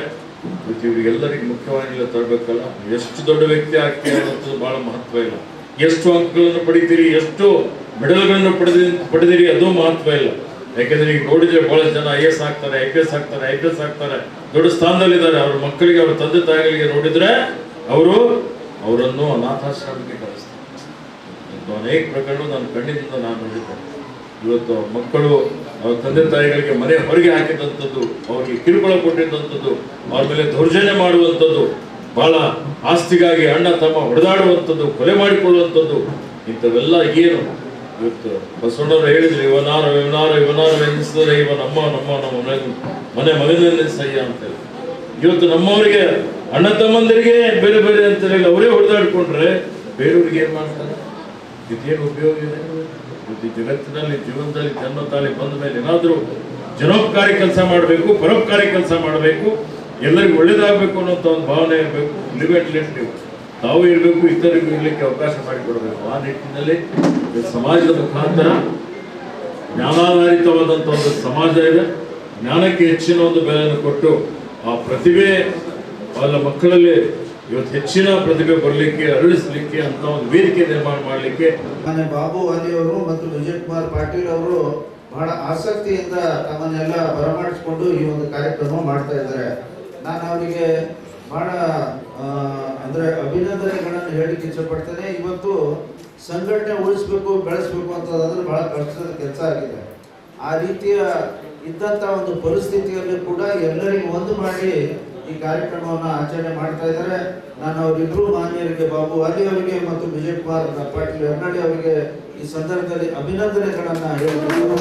ಮತ್ತು ಇವರಿಗೆಲ್ಲರಿಗೆ ಮುಖ್ಯವಾಗಿ ತರಬೇಕಲ್ಲ? ಎಷ್ಟು ದೊಡ್ಡ ವ್ಯಕ್ತಿ ಆಗ್ತೀರಿ ಅನ್ನೋದು ಬಹಳ ಮಹತ್ವ ಇಲ್ಲ. ಎಷ್ಟು ಅಂಕಗಳನ್ನು ಪಡಿತೀರಿ, ಎಷ್ಟು ಮೆಡಲ್ಗಳನ್ನು ಪಡೆದಿ, ಪಡೆದಿರಿ, ಅದು ಮಹತ್ವ ಇಲ್ಲ. ಯಾಕೆಂದ್ರೆ ಈಗ ನೋಡಿದ್ರೆ ಬಹಳಷ್ಟು ಜನ ಐ ಎಸ್ ಆಗ್ತಾರೆ ಐ ಪಿ ಎಸ್ ಆಗ್ತಾರೆ ಐ ಪಿ ಎಸ್ ಆಗ್ತಾರೆ. ದೊಡ್ಡ ಸ್ಥಾನದಲ್ಲಿದ್ದಾರೆ ಅವ್ರ ಮಕ್ಕಳಿಗೆ, ಅವ್ರ ತಂದೆ ತಾಯಿಗಳಿಗೆ ನೋಡಿದ್ರೆ ಅವರು ಅವರನ್ನು ಅನಾಥಾಶ್ರಮಕ್ಕೆ ಕಳಿಸ್ತಾರೆ ಅನೇಕ ಪ್ರಕರಣ ನಾನು ಕಣ್ಣಿನಿಂದ ನಾನು ನೋಡಿದ್ದೇನೆ ಇವತ್ತು ಮಕ್ಕಳು ಅವ್ರ ತಂದೆ ತಾಯಿಗಳಿಗೆ ಮನೆ ಹೊರಗೆ ಹಾಕಿದಂಥದ್ದು, ಅವರಿಗೆ ಕಿರುಕುಳ ಕೊಟ್ಟಿದ್ದಂಥದ್ದು, ಅವ್ರ ಮೇಲೆ ದೌರ್ಜನ್ಯ ಮಾಡುವಂಥದ್ದು, ಬಹಳ ಆಸ್ತಿಗಾಗಿ ಅಣ್ಣ ತಮ್ಮ ಹೊಡೆದಾಡುವಂಥದ್ದು, ಕೊಲೆ ಮಾಡಿಕೊಳ್ಳುವಂಥದ್ದು, ಇಂಥವೆಲ್ಲ ಏನು ಇವತ್ತು ಬಸವಣ್ಣ ಹೇಳಿದ್ರು ಇವನಾರ ಇವನಾರ ಇವನಾರ ಎನಿಸಿದ್ರೆ ಇವ ನಮ್ಮ ನಮ್ಮ ನಮ್ಮ ಮನೆ ಮನೆ ಸಹ್ಯ ಅಂತ ಹೇಳಿ ಇವತ್ತು ನಮ್ಮವರಿಗೆ, ಅಣ್ಣ ತಮ್ಮಂದರಿಗೆ ಬೇರೆ ಬೇರೆ ಅಂತ ಹೇಳಿ ಅವರೇ ಹೊಡೆದಾಡ್ಕೊಂಡ್ರೆ ಬೇರೆಯವ್ರಿಗೆ ಏನ್ ಮಾಡ್ತಾರೆ? ಇದೇನು ಉಪಯೋಗ ಇದೆ? ಇವತ್ತು ಜಗತ್ತಿನಲ್ಲಿ, ಜೀವನದಲ್ಲಿ ಜನ್ಮ ತಾಳಿ ಬಂದ ಮೇಲೆ ಏನಾದರೂ ಜನೋಪಕಾರಿ ಕೆಲಸ ಮಾಡಬೇಕು, ಪರೋಪಕಾರಿ ಕೆಲಸ ಮಾಡಬೇಕು, ಎಲ್ಲರಿಗೂ ಒಳ್ಳೇದಾಗಬೇಕು ಅನ್ನೋಂಥ ಒಂದು ಭಾವನೆ ಇರಬೇಕು. ಲಿಮಿಟ್ ಅಂಡ್ ನೀವು ತಾವು ಇರಬೇಕು ಇತರಿಗೂ ಇರಲಿಕ್ಕೆ ಅವಕಾಶ ಮಾಡಿಕೊಡಬೇಕು. ಆ ನಿಟ್ಟಿನಲ್ಲಿ ಸಮಾಜದ ಮುಖಾಂತರ ಜ್ಞಾನಾಧಾರಿತವಾದಂಥ ಒಂದು ಸಮಾಜ ಇದೆ. ಜ್ಞಾನಕ್ಕೆ ಹೆಚ್ಚಿನ ಒಂದು ಬೆಲೆಯನ್ನು ಕೊಟ್ಟು ಆ ಪ್ರತಿಭೆ ಅವರ ಮಕ್ಕಳಲ್ಲಿ ಇವತ್ತು ಹೆಚ್ಚಿನ ಪ್ರತಿಭೆ ಬರಲಿಕ್ಕೆ, ಅರಳಿಸಲಿಕ್ಕೆ ಅಂತ ಒಂದು ವೇದಿಕೆ ನಿರ್ಮಾಣ ಮಾಡಲಿಕ್ಕೆ ಬಾಬು ಅಲಿಯವರು ಮತ್ತು ವಿಜಯ್ ಕುಮಾರ್ ಪಾಟೀಲ್ ಅವರು ಬಹಳ ಆಸಕ್ತಿಯಿಂದ ತಮ್ಮನ್ನೆಲ್ಲ ಬರಮಾಡಿಸಿಕೊಂಡು ಈ ಒಂದು ಕಾರ್ಯಕ್ರಮ ಮಾಡ್ತಾ ಇದ್ದಾರೆ. ನಾನು ಅವರಿಗೆ ಬಹಳ ಅಂದ್ರೆ ಅಭಿನಂದನೆಗಳನ್ನು ಹೇಳಲಿಕ್ಕೆ ಇಷ್ಟಪಡ್ತೇನೆ. ಇವತ್ತು ಸಂಘಟನೆ ಉಳಿಸ್ಬೇಕು, ಬೆಳೆಸ್ಬೇಕು ಅಂತಂದ್ರೆ ಬಹಳ ಕಷ್ಟದ ಕೆಲಸ ಆಗಿದೆ. ಆ ರೀತಿಯ ಇದ್ದಂತ ಒಂದು ಪರಿಸ್ಥಿತಿಯಲ್ಲಿ ಕೂಡ ಎಲ್ಲರಿಗೂ ಒಂದು ಮಾಡಿ ಈ ಕಾರ್ಯಕ್ರಮವನ್ನು ಆಚರಣೆ ಮಾಡ್ತಾ ಇದ್ದಾರೆ. ನಾನು ಅವರಿಬ್ರು ಮಾನ್ಯರಿಗೆ ಬಾಬು ಅಲ್ಲಿ ಅವರಿಗೆ ಮತ್ತು ವಿಜಯ್ ಕುಮಾರ್ ಪಾಟೀಲ್ ಯರ್ನಾಡಿ ಅವರಿಗೆ ಈ ಸಂದರ್ಭದಲ್ಲಿ ಅಭಿನಂದನೆಗಳನ್ನು ಹೇಳಬೇಕು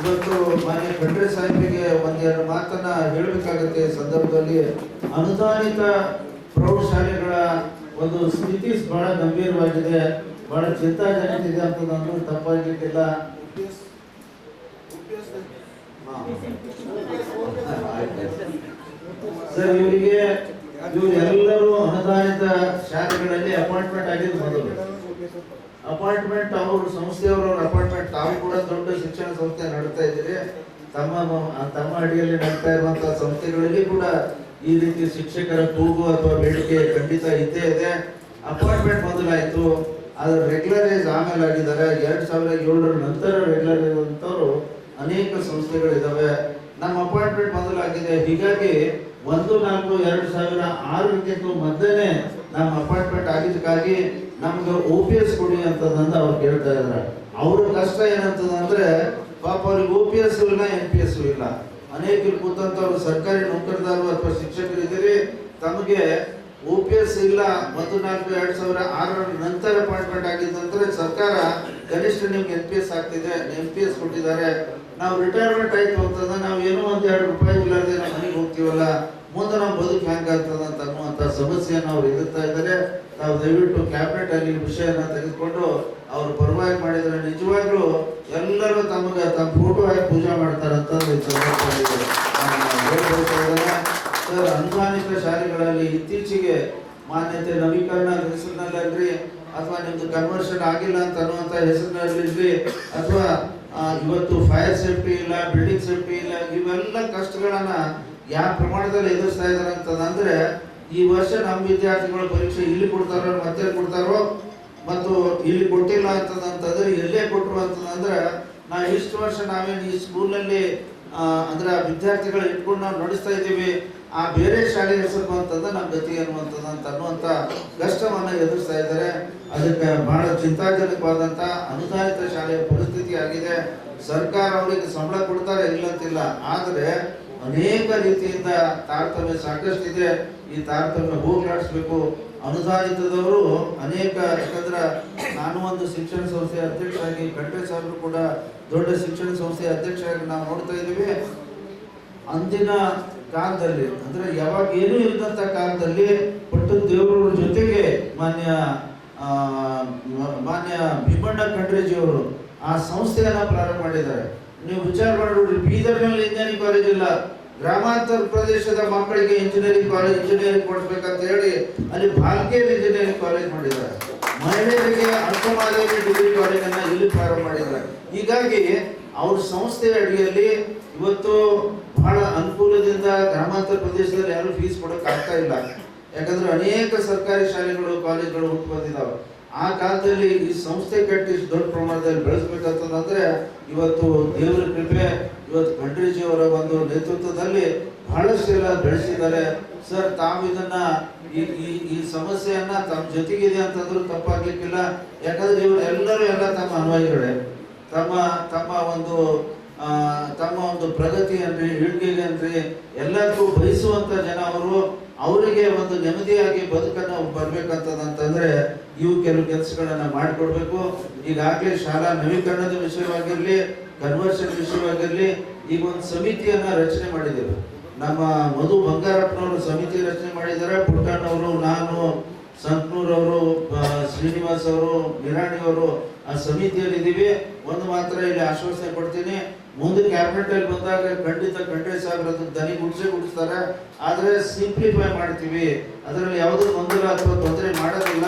ಇವತ್ತು ಮಾನ್ಯ ಖಂಡ್ರೆ ಸಾಹೇಬರಿಗೆ ಒಂದೆರಡು ಮಾತನ್ನ ಹೇಳಬೇಕಾಗತ್ತೆ ಸಂದರ್ಭದಲ್ಲಿ. ಅನುದಾನಿತ ಪ್ರೌಢಶಾಲೆಗಳ ಒಂದು ಸ್ಥಿತಿ ಬಹಳ ಗಂಭೀರವಾಗಿದೆ. ಬಹಳ ಚಿಂತಾಜನಕ ಇದೆ ಅಂತ ನಾನು ತಪ್ಪಾಗ್ಲಿಕ್ಕಿಲ್ಲ ಸರ್, ಇವರಿಗೆ ಇವರೆಲ್ಲರೂ ಅನುದಾನಿತ ಶಾಲೆಗಳಲ್ಲಿ ಅಪಾಯಿಂಟ್ಮೆಂಟ್ ಆಗಿದ್ದು ಮೊದಲು. ಅಪಾಯಿಂಟ್ಮೆಂಟ್ ಅವರು, ಸಂಸ್ಥೆಯವರು ಅಪಾಯಿಂಟ್ಮೆಂಟ್ ತಾವು ಕೂಡ ದೊಡ್ಡ ಶಿಕ್ಷಣ ಸಂಸ್ಥೆ ನಡೀತಾ ಇದ್ದೀರಿ. ತಮ್ಮ ತಮ್ಮ ಅಡಿಯಲ್ಲಿ ನಡೆಸ್ತಾ ಇರುವಂತಹ ಸಂಸ್ಥೆಗಳಲ್ಲಿ ಕೂಡ ಈ ರೀತಿ ಶಿಕ್ಷಕರ ಕೂಗು ಅಥವಾ ಬೇಡಿಕೆ ಖಂಡಿತ ಇದ್ದೇ ಇದೆ. ಅಪಾಯಿಂಟ್ಮೆಂಟ್ ಮೊದಲಾಯಿತು ಆದರೆ ರೆಗ್ಯುಲರೈಸ್ ಆಮೇಲೆ ಆಗಿದ್ದಾರೆ ಎರಡ್ ಸಾವಿರದ ಏಳರ ನಂತರ ರೆಗ್ಯುಲರೈಸ್ ಅಂತವರು ಅನೇಕ ಸಂಸ್ಥೆಗಳಿದ್ದಾವೆ ನಮ್ಮ ಅಪಾಯಿಂಟ್ಮೆಂಟ್ ಮೊದಲಾಗಿದೆ ಹೀಗಾಗಿ ಒಂದು ನಾಲ್ಕು ಎರಡು ಸಾವಿರ ಆರಕ್ಕಿಂತ ಮೊದಲೇ ನಮ್ಮ ಅಪಾರ್ಟ್ಮೆಂಟ್ ಆಗಿದ್ದಕ್ಕಾಗಿ ನಮ್ಗೆ ಒ ಪಿ ಎಸ್ ಕೊಡಿ ಅಂತಂದು ಅವ್ರು ಕೇಳ್ತಾ ಇದ್ದಾರೆ. ಅವ್ರ ಕಷ್ಟ ಏನಂತಂದ್ರೆ ಪಾಪ ಅವ್ರಿಗೆ ಓ ಪಿ ಎಸ್ ಇಲ್ಲ ಎನ್ ಪಿ ಎಸ್ ಇಲ್ಲ. ಅನೇಕರು ಕೂತಂಥವ್ರು ಸರ್ಕಾರಿ ನೌಕರದಾರರು ಅಥವಾ ಶಿಕ್ಷಕರು ಇದ್ದೀರಿ, ತಮಗೆ ಒ ಪಿ ಎಸ್ ಇಲ್ಲ, ಒಂದು ನಾಲ್ಕು ಎರಡು ಸಾವಿರ ಆರರ ನಂತರ ಅಪಾಯಿಂಟ್ಮೆಂಟ್ ಆಗಿದ್ದಂದ್ರೆ ಸರ್ಕಾರ ಕನಿಷ್ಠ ನಿಮ್ಗೆ ಎನ್ ಪಿ ಎಸ್ ಆಗ್ತಿದೆ ಎನ್ ಪಿ ಎಸ್ ಕೊಟ್ಟಿದ್ದಾರೆ. ನಾವು ರಿಟೈರ್ಮೆಂಟ್ ಆಯ್ತು ಅಂತಂದ್ರೆ ನಾವು ಏನೋ ಒಂದು ಎರಡು ರೂಪಾಯಿ ಇಲ್ಲದೆ ನಮ್ಮ ಮನೆಗೆ ಹೋಗ್ತೀವಲ್ಲ ಮುಂದೆ ನಮ್ಮ ಬದುಕು ಹೆಂಗಾಗ್ತದೆ ಅಂತ ಅನ್ನುವಂತ ಸಮಸ್ಯೆಯನ್ನು ಅವ್ರು ಎದುರ್ತಾ ಇದ್ದಾರೆ. ನಾವು ದಯವಿಟ್ಟು ಕ್ಯಾಬಿನೆಟ್ ಅಲ್ಲಿ ವಿಷಯನ ತೆಗೆದುಕೊಂಡು ಅವ್ರು ಪರವಾಗಿ ಮಾಡಿದ್ರೆ ನಿಜವಾಗ್ಲೂ ಎಲ್ಲರೂ ತಮಗೆ ತಮ್ಮ ಫೋಟೋ ಹಾಕಿ ಪೂಜೆ ಮಾಡ್ತಾರಂತ ಸರ್ ಅನುದಾನಿತ ಶಾಲೆಗಳಲ್ಲಿ ಇತ್ತೀಚೆಗೆ ಮಾನ್ಯತೆ ನವೀಕರಣ ಹೆಸರಿನಲ್ಲಾಗ್ರಿ ಅಥವಾ ನಿಮ್ದು ಕನ್ವರ್ಷನ್ ಆಗಿಲ್ಲ ಅಂತ ಅನ್ನುವಂಥ ಹೆಸರಿನಲ್ಲಿ ಅಥವಾ ಇವತ್ತು ಫೈರ್ ಸೇಫ್ಟಿ ಇಲ್ಲ ಬಿಲ್ಡಿಂಗ್ ಸೇಫ್ಟಿ ಇಲ್ಲ, ಇವೆಲ್ಲ ಕಷ್ಟಗಳನ್ನ ಯಾವ ಪ್ರಮಾಣದಲ್ಲಿ ಎದುರಿಸ್ತಾ ಇದಾರೆ ಅಂತಂದ್ರೆ, ಈ ವರ್ಷ ನಮ್ಮ ವಿದ್ಯಾರ್ಥಿಗಳು ಪರೀಕ್ಷೆ ಇಲ್ಲಿ ಕೊಡ್ತಾರೋ, ಮತ್ತೆ ಕೊಡ್ತಾರೋ, ಮತ್ತು ಇಲ್ಲಿ ಕೊಟ್ಟಿಲ್ಲ ಅಂತಂದ್ರೆ ಎಲ್ಲೇ ಕೊಟ್ಟರು ಅಂತಂದ್ರೆ ನಾವು ಇಷ್ಟು ವರ್ಷ ನಾವೇನು ಈ ಸ್ಕೂಲ್ನಲ್ಲಿ ಅಂದ್ರೆ ವಿದ್ಯಾರ್ಥಿಗಳು ಇಟ್ಕೊಂಡು ನಾವು ನಡೆಸ್ತಾ ಇದ್ದೀವಿ. ಆ ಬೇರೆ ಶಾಲೆ ಹೆಸರು ಅಂತಂದ್ರೆ ನಮ್ಮ ಗತಿ ಅನ್ನುವಂಥದ್ದು ಅಂತ ಅನ್ನುವಂಥ ಕಷ್ಟವನ್ನು ಎದುರಿಸ್ತಾ ಇದ್ದಾರೆ. ಅದಕ್ಕೆ ಬಹಳ ಚಿಂತಾಜನಕವಾದಂಥ ಅನುದಾನಿತ ಶಾಲೆಯ ಪರಿಸ್ಥಿತಿ ಆಗಿದೆ. ಸರ್ಕಾರ ಅವರಿಗೆ ಸಂಬಳ ಕೊಡ್ತಾರೆ ಇಲ್ಲ ಆದರೆ ಆದ್ರೆ ಅನೇಕ ರೀತಿಯಿಂದ ತಾರತಮ್ಯ ಸಾಕಷ್ಟಿದೆ. ಈ ತಾರತಮ್ಯ ಹೋಗ್ಲಾಡಿಸ್ಬೇಕು. ಅನುದಾನಿತದವರು ಅನೇಕ, ಯಾಕಂದ್ರೆ ನಾನು ಒಂದು ಶಿಕ್ಷಣ ಸಂಸ್ಥೆಯ ಅಧ್ಯಕ್ಷರಾಗಿ ಖಂಡ್ರೆ ಸಾಹೇಬರು ಕೂಡ ದೊಡ್ಡ ಶಿಕ್ಷಣ ಸಂಸ್ಥೆ ಅಧ್ಯಕ್ಷರಾಗಿ ನಾವು ನೋಡ್ತಾ ಇದ್ದೀವಿ. ಅಂದಿನ ಕಾಲದಲ್ಲಿ, ಅಂದ್ರೆ ಯಾವಾಗ ಏನೂ ಇಲ್ಲದಂತ ಕಾಲದಲ್ಲಿ ಪಟ್ಟು ದೇವರ ಜೊತೆಗೆ ಮಾನ್ಯ ಮಾನ್ಯ ಭೀಮಣ್ಣ ಖಂಡ್ರೇಜಿಯವರು ಆ ಸಂಸ್ಥೆಯನ್ನ ಪ್ರಾರಂಭ ಮಾಡಿದ್ದಾರೆ. ನೀವು ವಿಚಾರ ಮಾಡ್ಬಿಡ್ರಿ ಬೀದರ್ನಲ್ಲಿ ಇಂಜಿನಿಯರಿಂಗ್ ಕಾಲೇಜ್ ಇಲ್ಲ. ಗ್ರಾಮಾಂತರ ಪ್ರದೇಶದ ಮಕ್ಕಳಿಗೆ ಇಂಜಿನಿಯರಿಂಗ್ ಕಾಲೇಜ್ ಇಂಜಿನಿಯರಿಂಗ್ ಕೊಡ್ಬೇಕಂತ ಹೇಳಿ ಅಲ್ಲಿ ಭಾಲ್ಕೇರ್ ಇಂಜಿನಿಯರಿಂಗ್ ಕಾಲೇಜ್ ಮಾಡಿದ್ದಾರೆ. ಮಹಿಳೆಯರಿಗೆ ಅರ್ಥಮಾದೇವಿ ಡಿಗ್ರಿ ಕಾಲೇಜನ್ನು ಇಲ್ಲಿ ಪ್ರಾರಂಭ ಮಾಡಿದ್ದಾರೆ. ಹೀಗಾಗಿ ಅವ್ರ ಸಂಸ್ಥೆಯ ಅಡಿಯಲ್ಲಿ ಇವತ್ತು ಬಹಳ ಅನುಕೂಲದಿಂದ ಗ್ರಾಮಾಂತರ ಪ್ರದೇಶದಲ್ಲಿ ಯಾರು ಫೀಸ್ ಕೊಡೋಕೆ ಆಗ್ತಾ ಇಲ್ಲ. ಯಾಕಂದ್ರೆ ಅನೇಕ ಸರ್ಕಾರಿ ಶಾಲೆಗಳು ಕಾಲೇಜುಗಳು ಹುಟ್ಟು ಬಂದಿದ್ದಾವೆ ಆ ಕಾಲದಲ್ಲಿ ಈ ಸಂಸ್ಥೆ ಕಟ್ಟಿ ದೊಡ್ಡ ಪ್ರಮಾಣದಲ್ಲಿ ಬೆಳೆಸ್ಬೇಕಂತಂದ್ರೆ ಇವತ್ತು ದೇವರ ಕೃಪೆ, ಇವತ್ತು ಖಂಡ್ರೀಜಿಯವರ ಒಂದು ನೇತೃತ್ವದಲ್ಲಿ ಬಹಳಷ್ಟು ಎಲ್ಲ ಬೆಳೆಸಿದ್ದಾರೆ. ಸರ್, ತಾವು ಇದನ್ನ ಈ ಈ ಸಮಸ್ಯೆಯನ್ನ ತಮ್ಮ ಜೊತೆಗಿದೆ ಅಂತಂದ್ರೂ ತಪ್ಪಾಗ್ಲಿಕ್ಕಿಲ್ಲ. ಯಾಕಂದ್ರೆ ಇವರು ಎಲ್ಲರೂ ಎಲ್ಲ ತಮ್ಮ ಅನುಭವಿಗಳೇ ತಮ್ಮ ತಮ್ಮ ಒಂದು ತಮ್ಮ ಒಂದು ಪ್ರಗತಿ ಅನ್ರಿ ಎಲ್ಲರಿಗೂ ಬಯಸುವಂತ ಜನ ಅವರು. ಅವರಿಗೆ ಒಂದು ನೆಮ್ಮದಿಯಾಗಿ ಬದುಕನ್ನ ಬರ್ಬೇಕಂತಂದ್ರೆ ಇವು ಕೆಲವು ಕೆಲಸಗಳನ್ನ ಮಾಡಿಕೊಡ್ಬೇಕು. ಈಗಾಗಲೇ ಶಾಲಾ ನವೀಕರಣದ ವಿಷಯವಾಗಿರಲಿ ಕನ್ವರ್ಷನ್ ವಿಷಯವಾಗಿರಲಿ, ಈಗ ಒಂದು ಸಮಿತಿಯನ್ನ ರಚನೆ ಮಾಡಿದ್ದೇವೆ. ನಮ್ಮ ಮಧು ಬಂಗಾರಪ್ಪನವರು ಸಮಿತಿ ರಚನೆ ಮಾಡಿದ್ದಾರೆ. ಪುಟ್ಟಣ್ಣವರು ನಾನು ಸಂತನೂರ್ ಅವರು ಶ್ರೀನಿವಾಸ್ ಅವರು, ನಿರಾಣಿ ಅವರು ಆ ಸಮಿತಿಯಲ್ಲಿ ಇದ್ದೀವಿ ಒಂದು ಮಾತ್ರ ಇಲ್ಲಿ ಆಶ್ವಾಸನೆ ಕೊಡ್ತೀನಿ. ಮುಂದೆ ಕ್ಯಾಬಿನೆಟ್ ಅಲ್ಲಿ ಬಂದಾಗ ಖಂಡಿತ ಖಂಡ್ರೆ ಸಾಹೇಬ್ರ ಅದನ್ನ ದನಿ ಗುಡ್ಸೇ ಗುಡಿಸ್ತಾರೆ. ಆದ್ರೆ ಸಿಂಪ್ಲಿಫೈ ಮಾಡ್ತೀವಿ. ಅದರಲ್ಲಿ ಯಾವುದೇ ಗೊಂದಲ ಅಥವಾ ತೊಂದರೆ ಮಾಡೋದಿಲ್ಲ.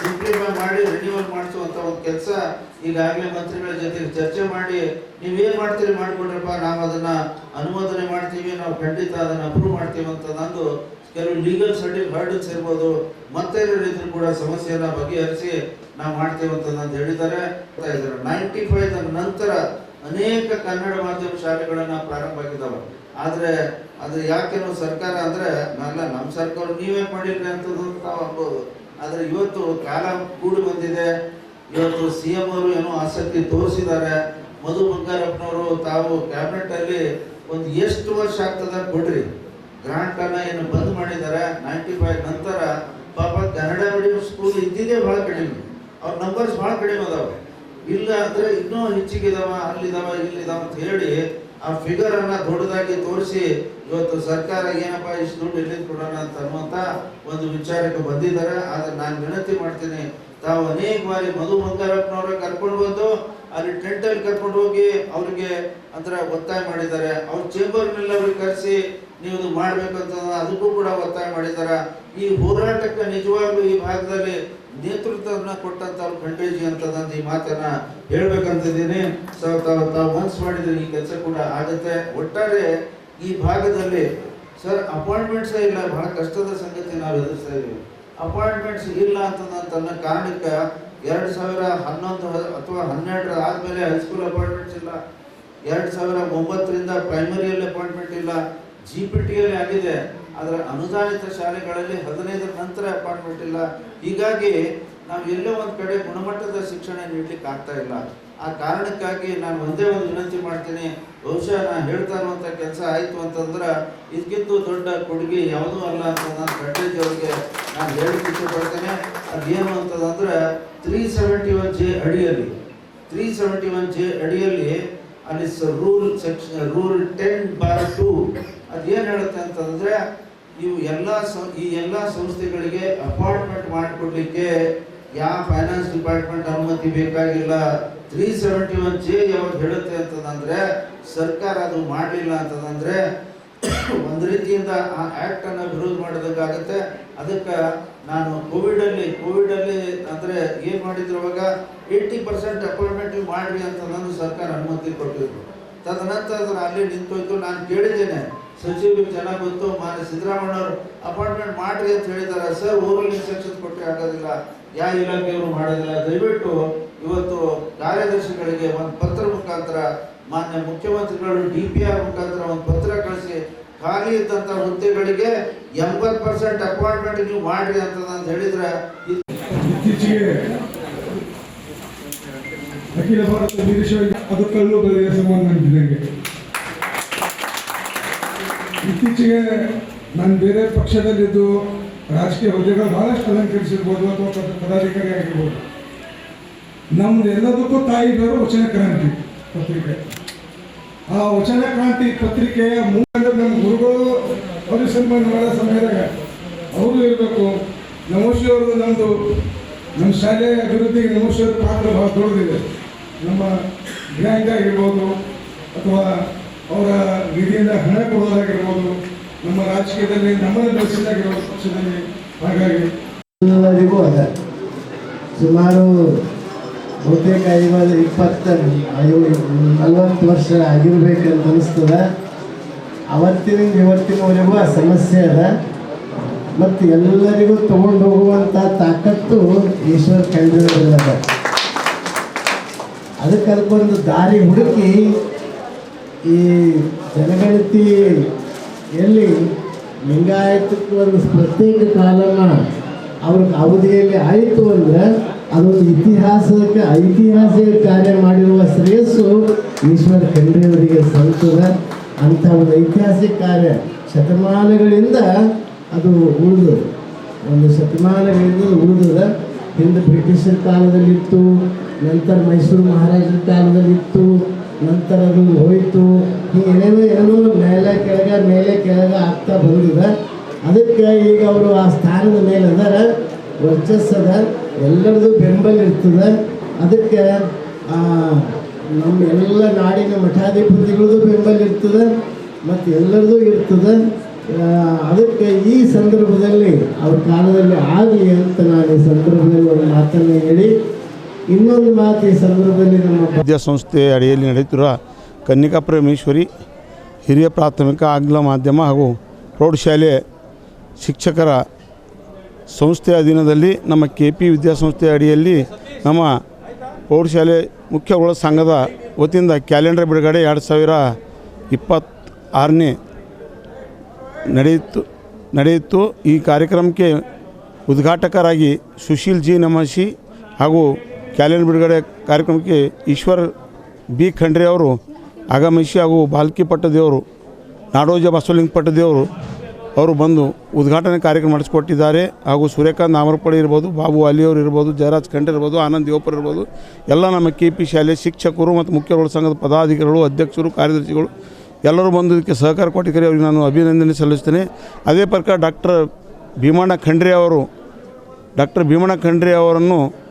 ಸಿಂಪ್ಲಿಫೈ ಮಾಡಿ ರಿನ್ಯೂವಲ್ ಮಾಡಿಸುವಂತ ಒಂದು ಕೆಲಸ ಈಗಾಗಲೇ ಮಂತ್ರಿಗಳ ಜೊತೆ ಚರ್ಚೆ ಮಾಡಿ, ನೀವೇನು ಮಾಡ್ತೀರಿ ಮಾಡಿಕೊಡ್ರಪ್ಪ, ನಾವು ಅದನ್ನ ಅನುಮೋದನೆ ಮಾಡ್ತೀವಿ, ನಾವು ಖಂಡಿತ ಅದನ್ನ ಅಪ್ರೂವ್ ಮಾಡ್ತೀವಿ ಅಂತ ನಂದು ಕೆಲವು ಲೀಗಲ್ ಸರ್ಟಿಫ್ ಹರ್ಡಲ್ಸ್ ಇರ್ಬೋದು. ಮತ್ತೆ ಇದ್ರು ಕೂಡ ಸಮಸ್ಯೆಯನ್ನ ಬಗೆಹರಿಸಿ ನಾವು ಮಾಡ್ತೇವೆ ಅಂತ ಹೇಳಿದ್ದಾರೆ. ನೈಂಟಿ ಫೈವ್ ನಂತರ ಅನೇಕ ಕನ್ನಡ ಮಾಧ್ಯಮ ಶಾಲೆಗಳನ್ನು ಪ್ರಾರಂಭ ಆಗಿದ್ದಾವೆ ಆದರೆ ಅದು ಯಾಕೇನೋ ಸರ್ಕಾರ ಅಂದ್ರೆ ನಲ್ಲ ನಮ್ಮ ಸರ್ಕಾರ ನೀವೇ ಮಾಡಿಲ್ಲ ಅಂತದ್ದು ತಾವು ಅನ್ಬೋದು. ಆದರೆ ಇವತ್ತು ಕಾಲ ಕೂಡಿ ಬಂದಿದೆ. ಇವತ್ತು ಸಿ ಎಂ ಅವರು ಏನೋ ಆಸಕ್ತಿ ತೋರಿಸಿದ್ದಾರೆ. ಮಧು ಬಂಗಾರಪ್ಪನವರು ತಾವು ಕ್ಯಾಬಿನೆಟ್ ಅಲ್ಲಿ ಒಂದು ಎಷ್ಟು ವರ್ಷ ಆಗ್ತದೆ ಕೊಡ್ರಿ ಗ್ರಾಂಟ್ ಅನ್ನ ಏನು ಬಂದ್ ಮಾಡಿದ್ದಾರೆ. ನೈಂಟಿ ಫೈವ್ ನಂತರ ಪಾಪ ಕನ್ನಡ ಮೀಡಿಯಂ ಸ್ಕೂಲ್ ಇದ್ದಿದ್ದೇ ಬಹಳ ಕಡಿಮೆ. ಅವ್ರ ನಂಬರ್ಸ್ ಬಹಳ ಕಡಿಮೆ ಅದಾವೆ. ಇಲ್ಲ ಅಂದ್ರೆ ಇನ್ನೂ ಹೆಚ್ಚಿಗಿದಾವ, ಅಲ್ಲಿದಾವ, ಇಲ್ಲಿದಾವ ಅಂತ ಹೇಳಿ ಆ ಫಿಗರ್ ಅನ್ನ ದೊಡ್ಡದಾಗಿ ತೋರಿಸಿ ಇವತ್ತು ಸರ್ಕಾರ ಏನಪ್ಪ ಇಷ್ಟು ದುಡ್ಡು ಎಲ್ಲಿ ಕೊಡೋಣ ಅಂತ ಅನ್ನುವಂತ ಒಂದು ವಿಚಾರಕ್ಕೆ ಬಂದಿದ್ದಾರೆ. ಆದ್ರೆ ನಾನು ವಿನಂತಿ ಮಾಡ್ತೀನಿ, ತಾವು ಅನೇಕ ಬಾರಿ ಮಧು ಬಂಗಾರಪ್ಪನವ್ರ ಕರ್ಕೊಂಡು ಬಂದು ಅಲ್ಲಿ ಟೆಂಟ್ ಅಲ್ಲಿ ಕರ್ಕೊಂಡು ಹೋಗಿ ಅವ್ರಿಗೆ ಅಂದ್ರೆ ಒತ್ತಾಯ ಮಾಡಿದ್ದಾರೆ. ಅವ್ರ ಚೇಂಬರ್ನಲ್ಲಿ ಅವ್ರಿಗೆ ಕರೆಸಿ ನೀವು ಇದು ಮಾಡ್ಬೇಕಂತ ಅದಕ್ಕೂ ಕೂಡ ಒತ್ತಾಯ ಮಾಡಿದ್ದಾರೆ. ಈ ಹೋರಾಟಕ್ಕೆ ನಿಜವಾಗ್ಲೂ ಈ ಭಾಗದಲ್ಲಿ ನೇತೃತ್ವವನ್ನ ಕೊಟ್ಟಂತವ್ರು ಖಂಡೇಜಿ ಅಂತದಂತ ಈ ಮಾತನ್ನ ಹೇಳ್ಬೇಕಂತಿದ್ದೀನಿ. ಸೊ ತಾವು ತಾವು ಮನ್ಸು ಮಾಡಿದ್ರೆ ಈ ಕೆಲಸ ಕೂಡ ಆಗುತ್ತೆ. ಒಟ್ಟಾರೆ ಈ ಭಾಗದಲ್ಲಿ ಸರ್, ಅಪಾಯಿಂಟ್ಮೆಂಟ್ಸೇ ಇಲ್ಲ. ಬಹಳ ಕಷ್ಟದ ಸಂಗತಿ ನಾವು ಎದುರಿಸ್ತಾ ಇದೀವಿ ಅಪಾಯಿಂಟ್ಮೆಂಟ್ಸ್ ಇಲ್ಲ ಅಂತಂದ ಕಾರಣಕ್ಕೆ ಎರಡು ಸಾವಿರ ಹನ್ನೊಂದು ಅಥವಾ ಹನ್ನೆರಡರ ಆದ್ಮೇಲೆ ಹೈಸ್ಕೂಲ್ ಅಪಾಯಿಂಟ್ಮೆಂಟ್ಸ್ ಇಲ್ಲ. ಎರಡು ಸಾವಿರ ಒಂಬತ್ತರಿಂದ ಪ್ರೈಮರಿಯಲ್ಲಿ ಅಪಾಯಿಂಟ್ಮೆಂಟ್ ಇಲ್ಲ. ಜಿ ಪಿ ಟಿಯಲ್ಲಿ ಆಗಿದೆ. ಆದರೆ ಅನುದಾನಿತ ಶಾಲೆಗಳಲ್ಲಿ ಹದಿನೈದರ ನಂತರ ಅಪಾಯಿಂಟ್ಮೆಂಟ್ ಇಲ್ಲ. ಹೀಗಾಗಿ ನಾವು ಎಲ್ಲೋ ಒಂದು ಕಡೆ ಗುಣಮಟ್ಟದ ಶಿಕ್ಷಣ ನೀಡ್ಲಿಕ್ಕೆ ಆಗ್ತಾ ಇಲ್ಲ. ಆ ಕಾರಣಕ್ಕಾಗಿ ನಾನು ಒಂದೇ ಒಂದು ವಿನಂತಿ ಮಾಡ್ತೀನಿ. ಬಹುಶಃ ನಾನು ಹೇಳ್ತಾ ಇರುವಂಥ ಕೆಲಸ ಆಯಿತು ಅಂತಂದ್ರೆ ಇದಕ್ಕಿಂತ ದೊಡ್ಡ ಕೊಡುಗೆ ಯಾವುದೂ ಅಲ್ಲ ಅಂತ ನಾನು ಕಟ್ಟೇಜ್ ಅವರಿಗೆ ನಾನು ಹೇಳಕ್ಕೆ ಇಷ್ಟಪಡ್ತೇನೆ ಅದೇನು ಅಂತಂದ್ರೆ ತ್ರೀ ಸೆವೆಂಟಿ ಒನ್ ಜೆ ಅಡಿಯಲ್ಲಿ ತ್ರೀ ಸೆವೆಂಟಿ ಒನ್ ಜೆ ಅಡಿಯಲ್ಲಿ ಅಲ್ಲಿ rule section rule ten bar two ಏನು ಹೇಳುತ್ತೆ ಅಂತಂದರೆ ಇವು ಎಲ್ಲ ಈ ಎಲ್ಲ ಸಂಸ್ಥೆಗಳಿಗೆ ಅಪಾರ್ಟ್ಮೆಂಟ್ ಮಾಡಿಕೊಡ್ಲಿಕ್ಕೆ ಯಾವ ಫೈನಾನ್ಸ್ ಡಿಪಾರ್ಟ್ಮೆಂಟ್ ಅನುಮತಿ ಬೇಕಾಗಿಲ್ಲ. ತ್ರೀ ಸೆವೆಂಟಿ ಒನ್ ಜೆ ಯಾವ್ದು ಹೇಳುತ್ತೆ ಅಂತಂದ್ರೆ, ಸರ್ಕಾರ ಅದು ಮಾಡಲಿಲ್ಲ ಅಂತಂದ್ರೆ, [COUGHS] ಒಂದು ರೀತಿಯಿಂದ ಆ ಆ್ಯಕ್ಟನ್ನು ವಿರೋಧ ಮಾಡೋದಕ್ಕಾಗುತ್ತೆ. ಅದಕ್ಕೆ ನಾನು ಕೋವಿಡ್ ಅಲ್ಲಿ ಕೋವಿಡ್ ಅಲ್ಲಿ ಅಂದ್ರೆ ಏನ್ ಮಾಡಿದ್ರು ಅವಾಗ ಏಯ್ಟಿ ಪರ್ಸೆಂಟ್ ಅಪಾಯಿಂಟ್ಮೆಂಟ್ ಮಾಡ್ರಿ ಅಂತ ನಾನು ಸರ್ಕಾರ ಅನುಮತಿ ಕೊಟ್ಟಿದ್ರು. ತದನಂತರ ಅದನ್ನ ಅಲ್ಲಿ ನಿಂತೋಯ್ತು. ನಾನು ಕೇಳಿದ್ದೇನೆ ಸಚಿವರಿಗೆ ಚೆನ್ನಾಗಿ ಗೊತ್ತು, ಮಾನ್ಯ ಸಿದ್ದರಾಮಯ್ಯ ಅವರು ಅಪಾಯಿಂಟ್ಮೆಂಟ್ ಮಾಡ್ರಿ ಅಂತ ಹೇಳಿದ್ದಾರೆ. ಸರ್ ಓರಲ್ ಇನ್ಸ್ಟ್ರಕ್ಷನ್ ಕೊಟ್ಟರೆ ಆಗೋದಿಲ್ಲ. ಯಾವ ಇಲಾಖೆಯವರು ಮಾಡೋದಿಲ್ಲ. ದಯವಿಟ್ಟು ಇವತ್ತು ಕಾರ್ಯದರ್ಶಿಗಳಿಗೆ ಒಂದು ಪತ್ರ ಮುಖಾಂತರ, ಮಾನ್ಯ ಮುಖ್ಯಮಂತ್ರಿಗಳು, ಡಿ ಪಿ ಆರ್ ಮುಖಾಂತರ ಒಂದು ಪತ್ರ ಕಳಿಸಿ. ಖಾಲಿ ಇದ್ದಂತ ಹುದ್ದೆಗಳಿಗೆ ಎಂಬತ್ತು ಪರ್ಸೆಂಟ್ ಅಪಾಯಿಂಟ್ಮೆಂಟ್ ನೀವು ಮಾಡ್ರಿ ಅಂತ ನಾನು ಹೇಳಿದ್ರೆ ಇತ್ತೀಚೆಗೆ ಅಖಿಲ ಭಾರತ ಅದು ಕಲ್ಲು ಸಂಬಂಧ ಇತ್ತೀಚೆಗೆ ನಾನು ಬೇರೆ ಪಕ್ಷದಲ್ಲಿದ್ದು ರಾಜಕೀಯ ಹುದ್ದೆಗಳು ಬಹಳಷ್ಟು ಅಲಂಕರಿಸಿರ್ಬೋದು ಅಥವಾ ಪದ- ಪದಾಧಿಕಾರಿ ಆಗಿರ್ಬೋದು. ನಮ್ದು ಎಲ್ಲದಕ್ಕೂ ತಾಯಿ ಬೇರು ವಚನ ಕ್ರಾಂತಿ ಪತ್ರಿಕೆ. ಆ ವಚನ ಕ್ರಾಂತಿ ಪತ್ರಿಕೆಯ ಮೂಲಕ ನಮ್ಮ ಗುರುಗಳು ಪರಿಸಂಬಂಧ ಮಾಡೋ ಸಮಯದಾಗ ಅವರು ಇರಬೇಕು. ನಮೋಶಿ ನಮ್ಮದು ನಮ್ಮ ಶಾಲೆಯ ಅಭಿವೃದ್ಧಿಗೆ ನಮೋಶಿ ಪಾತ್ರ ಬಹಳ ದೊಡ್ಡದಿದೆ. ನಮ್ಮ ಬ್ಯಾಂಕ್ ಆಗಿರ್ಬೋದು ಅಥವಾ ಅವರ ನಿಧಿಯಿಂದ ಹಣ ಕೊಡೋದಾಗಿರ್ಬೋದು ನಮ್ಮ ರಾಜಕೀಯದಲ್ಲಿ ನಮ್ಮನ್ನು ಬೆಳೆಸಿದಾಗಿರ್ಬೋದು ಪಕ್ಷದಲ್ಲಿ ಹಾಗಾಗಿ ಸುಮಾರು ಬಹುತೇಕ ಐವತ್ತು ಇಪ್ಪತ್ತು ನಲ್ವತ್ತು ವರ್ಷ ಆಗಿರ್ಬೇಕಂತ ಅನಿಸ್ತದ. ಅವತ್ತಿನಿಂದ ಇವತ್ತಿನವರೆಗೂ ಆ ಸಮಸ್ಯೆ ಅದ. ಮತ್ತು ಎಲ್ಲರಿಗೂ ತಗೊಂಡು ಹೋಗುವಂಥ ತಾಕತ್ತು ಈಶ್ವರ ಕಂಡಿರೋದಿಲ್ಲ ಅದಕ್ಕೆ ಅದಕ್ಕೊಂದು ದಾರಿ ಹುಡುಕಿ ಈ ಜನಗಣತಿ ಎಲ್ಲಿ ಲಿಂಗಾಯತಕ್ಕೆ ಒಂದು ಪ್ರತ್ಯೇಕ ಕಾಲನ ಅವ್ರ ಅವಧಿಯಲ್ಲಿ ಆಯಿತು ಅಂದರೆ ಅದೊಂದು ಇತಿಹಾಸಕ್ಕೆ, ಐತಿಹಾಸಿಕ ಕಾರ್ಯ ಮಾಡಿರುವ ಶ್ರೇಯಸ್ಸು ಈಶ್ವರ ಖಂಡ್ರೆಯವರಿಗೆ ಸಲ್ತದ. ಅಂಥ ಒಂದು ಐತಿಹಾಸಿಕ ಕಾರ್ಯ ಶತಮಾನಗಳಿಂದ ಅದು ಉಳಿದು ಒಂದು ಶತಮಾನಗಳಿಂದ ಉಳಿದದ ಹಿಂದೆ ಬ್ರಿಟಿಷರ ಕಾಲದಲ್ಲಿತ್ತು, ನಂತರ ಮೈಸೂರು ಮಹಾರಾಜರ ಕಾಲದಲ್ಲಿತ್ತು, ನಂತರ ಅದು ಹೋಯಿತು. ಏನೇನೋ ಏನೋ ಮೇಲೆ, ಕೆಳಗೆ ಮೇಲೆ, ಕೆಳಗೆ ಆಗ್ತಾ ಬಂದಿದೆ. ಅದಕ್ಕೆ ಈಗ ಅವರು ಆ ಸ್ಥಾನದ ಮೇಲೆ ಅದಾರ. ವರ್ಚಸ್ಸದ ಎಲ್ಲರದು ಬೆಂಬಲ ಇರ್ತದೆ. ಅದಕ್ಕೆ ನಮ್ಮ ಎಲ್ಲ ನಾಡಿನ ಮಠಾಧಿಪತಿಗಳದ್ದು ಬೆಂಬಲ ಇರ್ತದೆ, ಮತ್ತು ಎಲ್ಲರದು ಇರ್ತದೆ. ಅದಕ್ಕೆ ಈ ಸಂದರ್ಭದಲ್ಲಿ, ಅವ್ರ ಕಾಲದಲ್ಲಿ ಆಗಲಿ ಅಂತ ನಾನು ಈ ಸಂದರ್ಭದಲ್ಲಿ ಒಂದು ಮಾತನ್ನು ಹೇಳಿ, ಇನ್ನೊಂದು ಮಾತು ಈ ಸಂದರ್ಭದಲ್ಲಿ ನಮ್ಮ ವಿದ್ಯಾಸಂಸ್ಥೆ ಅಡಿಯಲ್ಲಿ ನಡೆಯುತ್ತಿರುವ ಕನ್ನಿಕಾ ಪರಮೇಶ್ವರಿ ಹಿರಿಯ ಪ್ರಾಥಮಿಕ ಆಂಗ್ಲ ಮಾಧ್ಯಮ ಹಾಗೂ ಪ್ರೌಢಶಾಲೆ ಶಿಕ್ಷಕರ ಸಂಸ್ಥೆಯ ಅಧೀನದಲ್ಲಿ ನಮ್ಮ ಕೆ ಪಿ ವಿದ್ಯಾಸಂಸ್ಥೆ ಅಡಿಯಲ್ಲಿ ನಮ್ಮ ಪ್ರೌಢಶಾಲೆ ಮುಖ್ಯಗಳ ಸಂಘದ ವತಿಯಿಂದ ಕ್ಯಾಲೆಂಡರ್ ಬಿಡುಗಡೆ ಎರಡು ಸಾವಿರ ಇಪ್ಪತ್ತಾರನೇ ನಡೆಯಿತು ನಡೆಯಿತು. ಈ ಕಾರ್ಯಕ್ರಮಕ್ಕೆ ಉದ್ಘಾಟಕರಾಗಿ ಸುಶೀಲ್ ಜಿ ನಮಶಿ ಹಾಗೂ ಕ್ಯಾಲೆಂಡರ್ ಬಿಡುಗಡೆ ಕಾರ್ಯಕ್ರಮಕ್ಕೆ ಈಶ್ವರ್ ಬಿ ಖಂಡ್ರೆ ಅವರು ಆಗಮಿಸಿ ಹಾಗೂ ಬಾಲ್ಕಿ ಪಟ್ಟದೇವರು, ನಾಡೋಜ ಬಸವಲಿಂಗ ಪಟ್ಟದೇವರು ಅವರು ಬಂದು ಉದ್ಘಾಟನೆ ಕಾರ್ಯಕ್ರಮ ನಡೆಸಿಕೊಟ್ಟಿದ್ದಾರೆ ಹಾಗೂ ಸೂರ್ಯಕಾಂತ್ ನಾಮರಪಡಿ ಇರ್ಬೋದು, ಬಾಬು ಅಲಿಯವರು ಇರ್ಬೋದು, ಜಯರಾಜ್ ಖಂಡ್ ಇರ್ಬೋದು, ಆನಂದ್ ಯೋಪರ್ ಇರ್ಬೋದು, ಎಲ್ಲ ನಮ್ಮ ಕೆ ಪಿ ಶಾಲೆ ಶಿಕ್ಷಕರು ಮತ್ತು ಮುಖ್ಯಗಳ ಸಂಘದ ಪದಾಧಿಕಾರಿಗಳು, ಅಧ್ಯಕ್ಷರು, ಕಾರ್ಯದರ್ಶಿಗಳು ಎಲ್ಲರೂ ಬಂದು ಇದಕ್ಕೆ ಸಹಕಾರ ಕೊಟ್ಟಿದ್ದಾರೆ. ಅವರಿಗೆ ನಾನು ಅಭಿನಂದನೆ ಸಲ್ಲಿಸ್ತೇನೆ. ಅದೇ ಪ್ರಕಾರ ಡಾಕ್ಟರ್ ಭೀಮಣ್ಣ ಖಂಡ್ರಿ ಅವರು, ಡಾಕ್ಟರ್ ಭೀಮಣ್ಣ ಖಂಡ್ರಿ ಅವರನ್ನು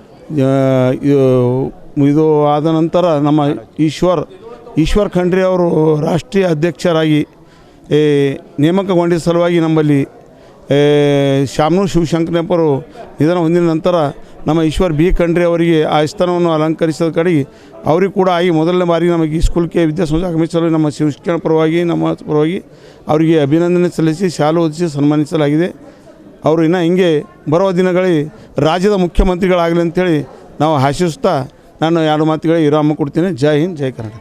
ಇದು- ಆದ ನಂತರ ನಮ್ಮ ಈಶ್ವರ್ ಈಶ್ವರ್ ಖಂಡ್ರಿ ಅವರು ರಾಷ್ಟ್ರೀಯ ಅಧ್ಯಕ್ಷರಾಗಿ ನೇಮಕಗೊಂಡಿದ್ದ ಸಲುವಾಗಿ ನಮ್ಮಲ್ಲಿ ಶಾಮನೂರು ಶಿವಶಂಕರಪ್ಪರು ನಿಧನ ಹೊಂದಿದ ನಂತರ ನಮ್ಮ ಈಶ್ವರ್ ಬಿ. ಖಂಡ್ರೆ ಅವರಿಗೆ ಆ ಸ್ಥಾನವನ್ನು ಅಲಂಕರಿಸಿದ ಕಡೆಗೆ ಅವರಿಗೆ ಕೂಡ ಆಗಿ ಮೊದಲನೇ ಬಾರಿ ನಮಗೆ ಈ ಸ್ಕೂಲ್ಗೆ ವಿದ್ಯಾಸಂಸ್ಥೆ ಆಗಮಿಸಲು ನಮ್ಮ ಶಿಕ್ಷಣ ಪರವಾಗಿ, ನಮ್ಮ ಪರವಾಗಿ ಅವರಿಗೆ ಅಭಿನಂದನೆ ಸಲ್ಲಿಸಿ, ಶಾಲು ಹೊದಿಸಿ ಸನ್ಮಾನಿಸಲಾಗಿದೆ. ಅವರು ಇನ್ನೂ ಹಿಂಗೆ ಬರುವ ದಿನಗಳಲ್ಲಿ ರಾಜ್ಯದ ಮುಖ್ಯಮಂತ್ರಿಗಳಾಗಲಿ ಅಂತೇಳಿ ನಾವು ಆಶಿಸ್ತಾ ನಾನು ಎರಡು ಮಾತುಗಳಿಗೆ ವಿರಾಮ ಕೊಡ್ತೀನಿ. ಜೈ ಹಿಂದ್, ಜೈ ಕನ್ನಡ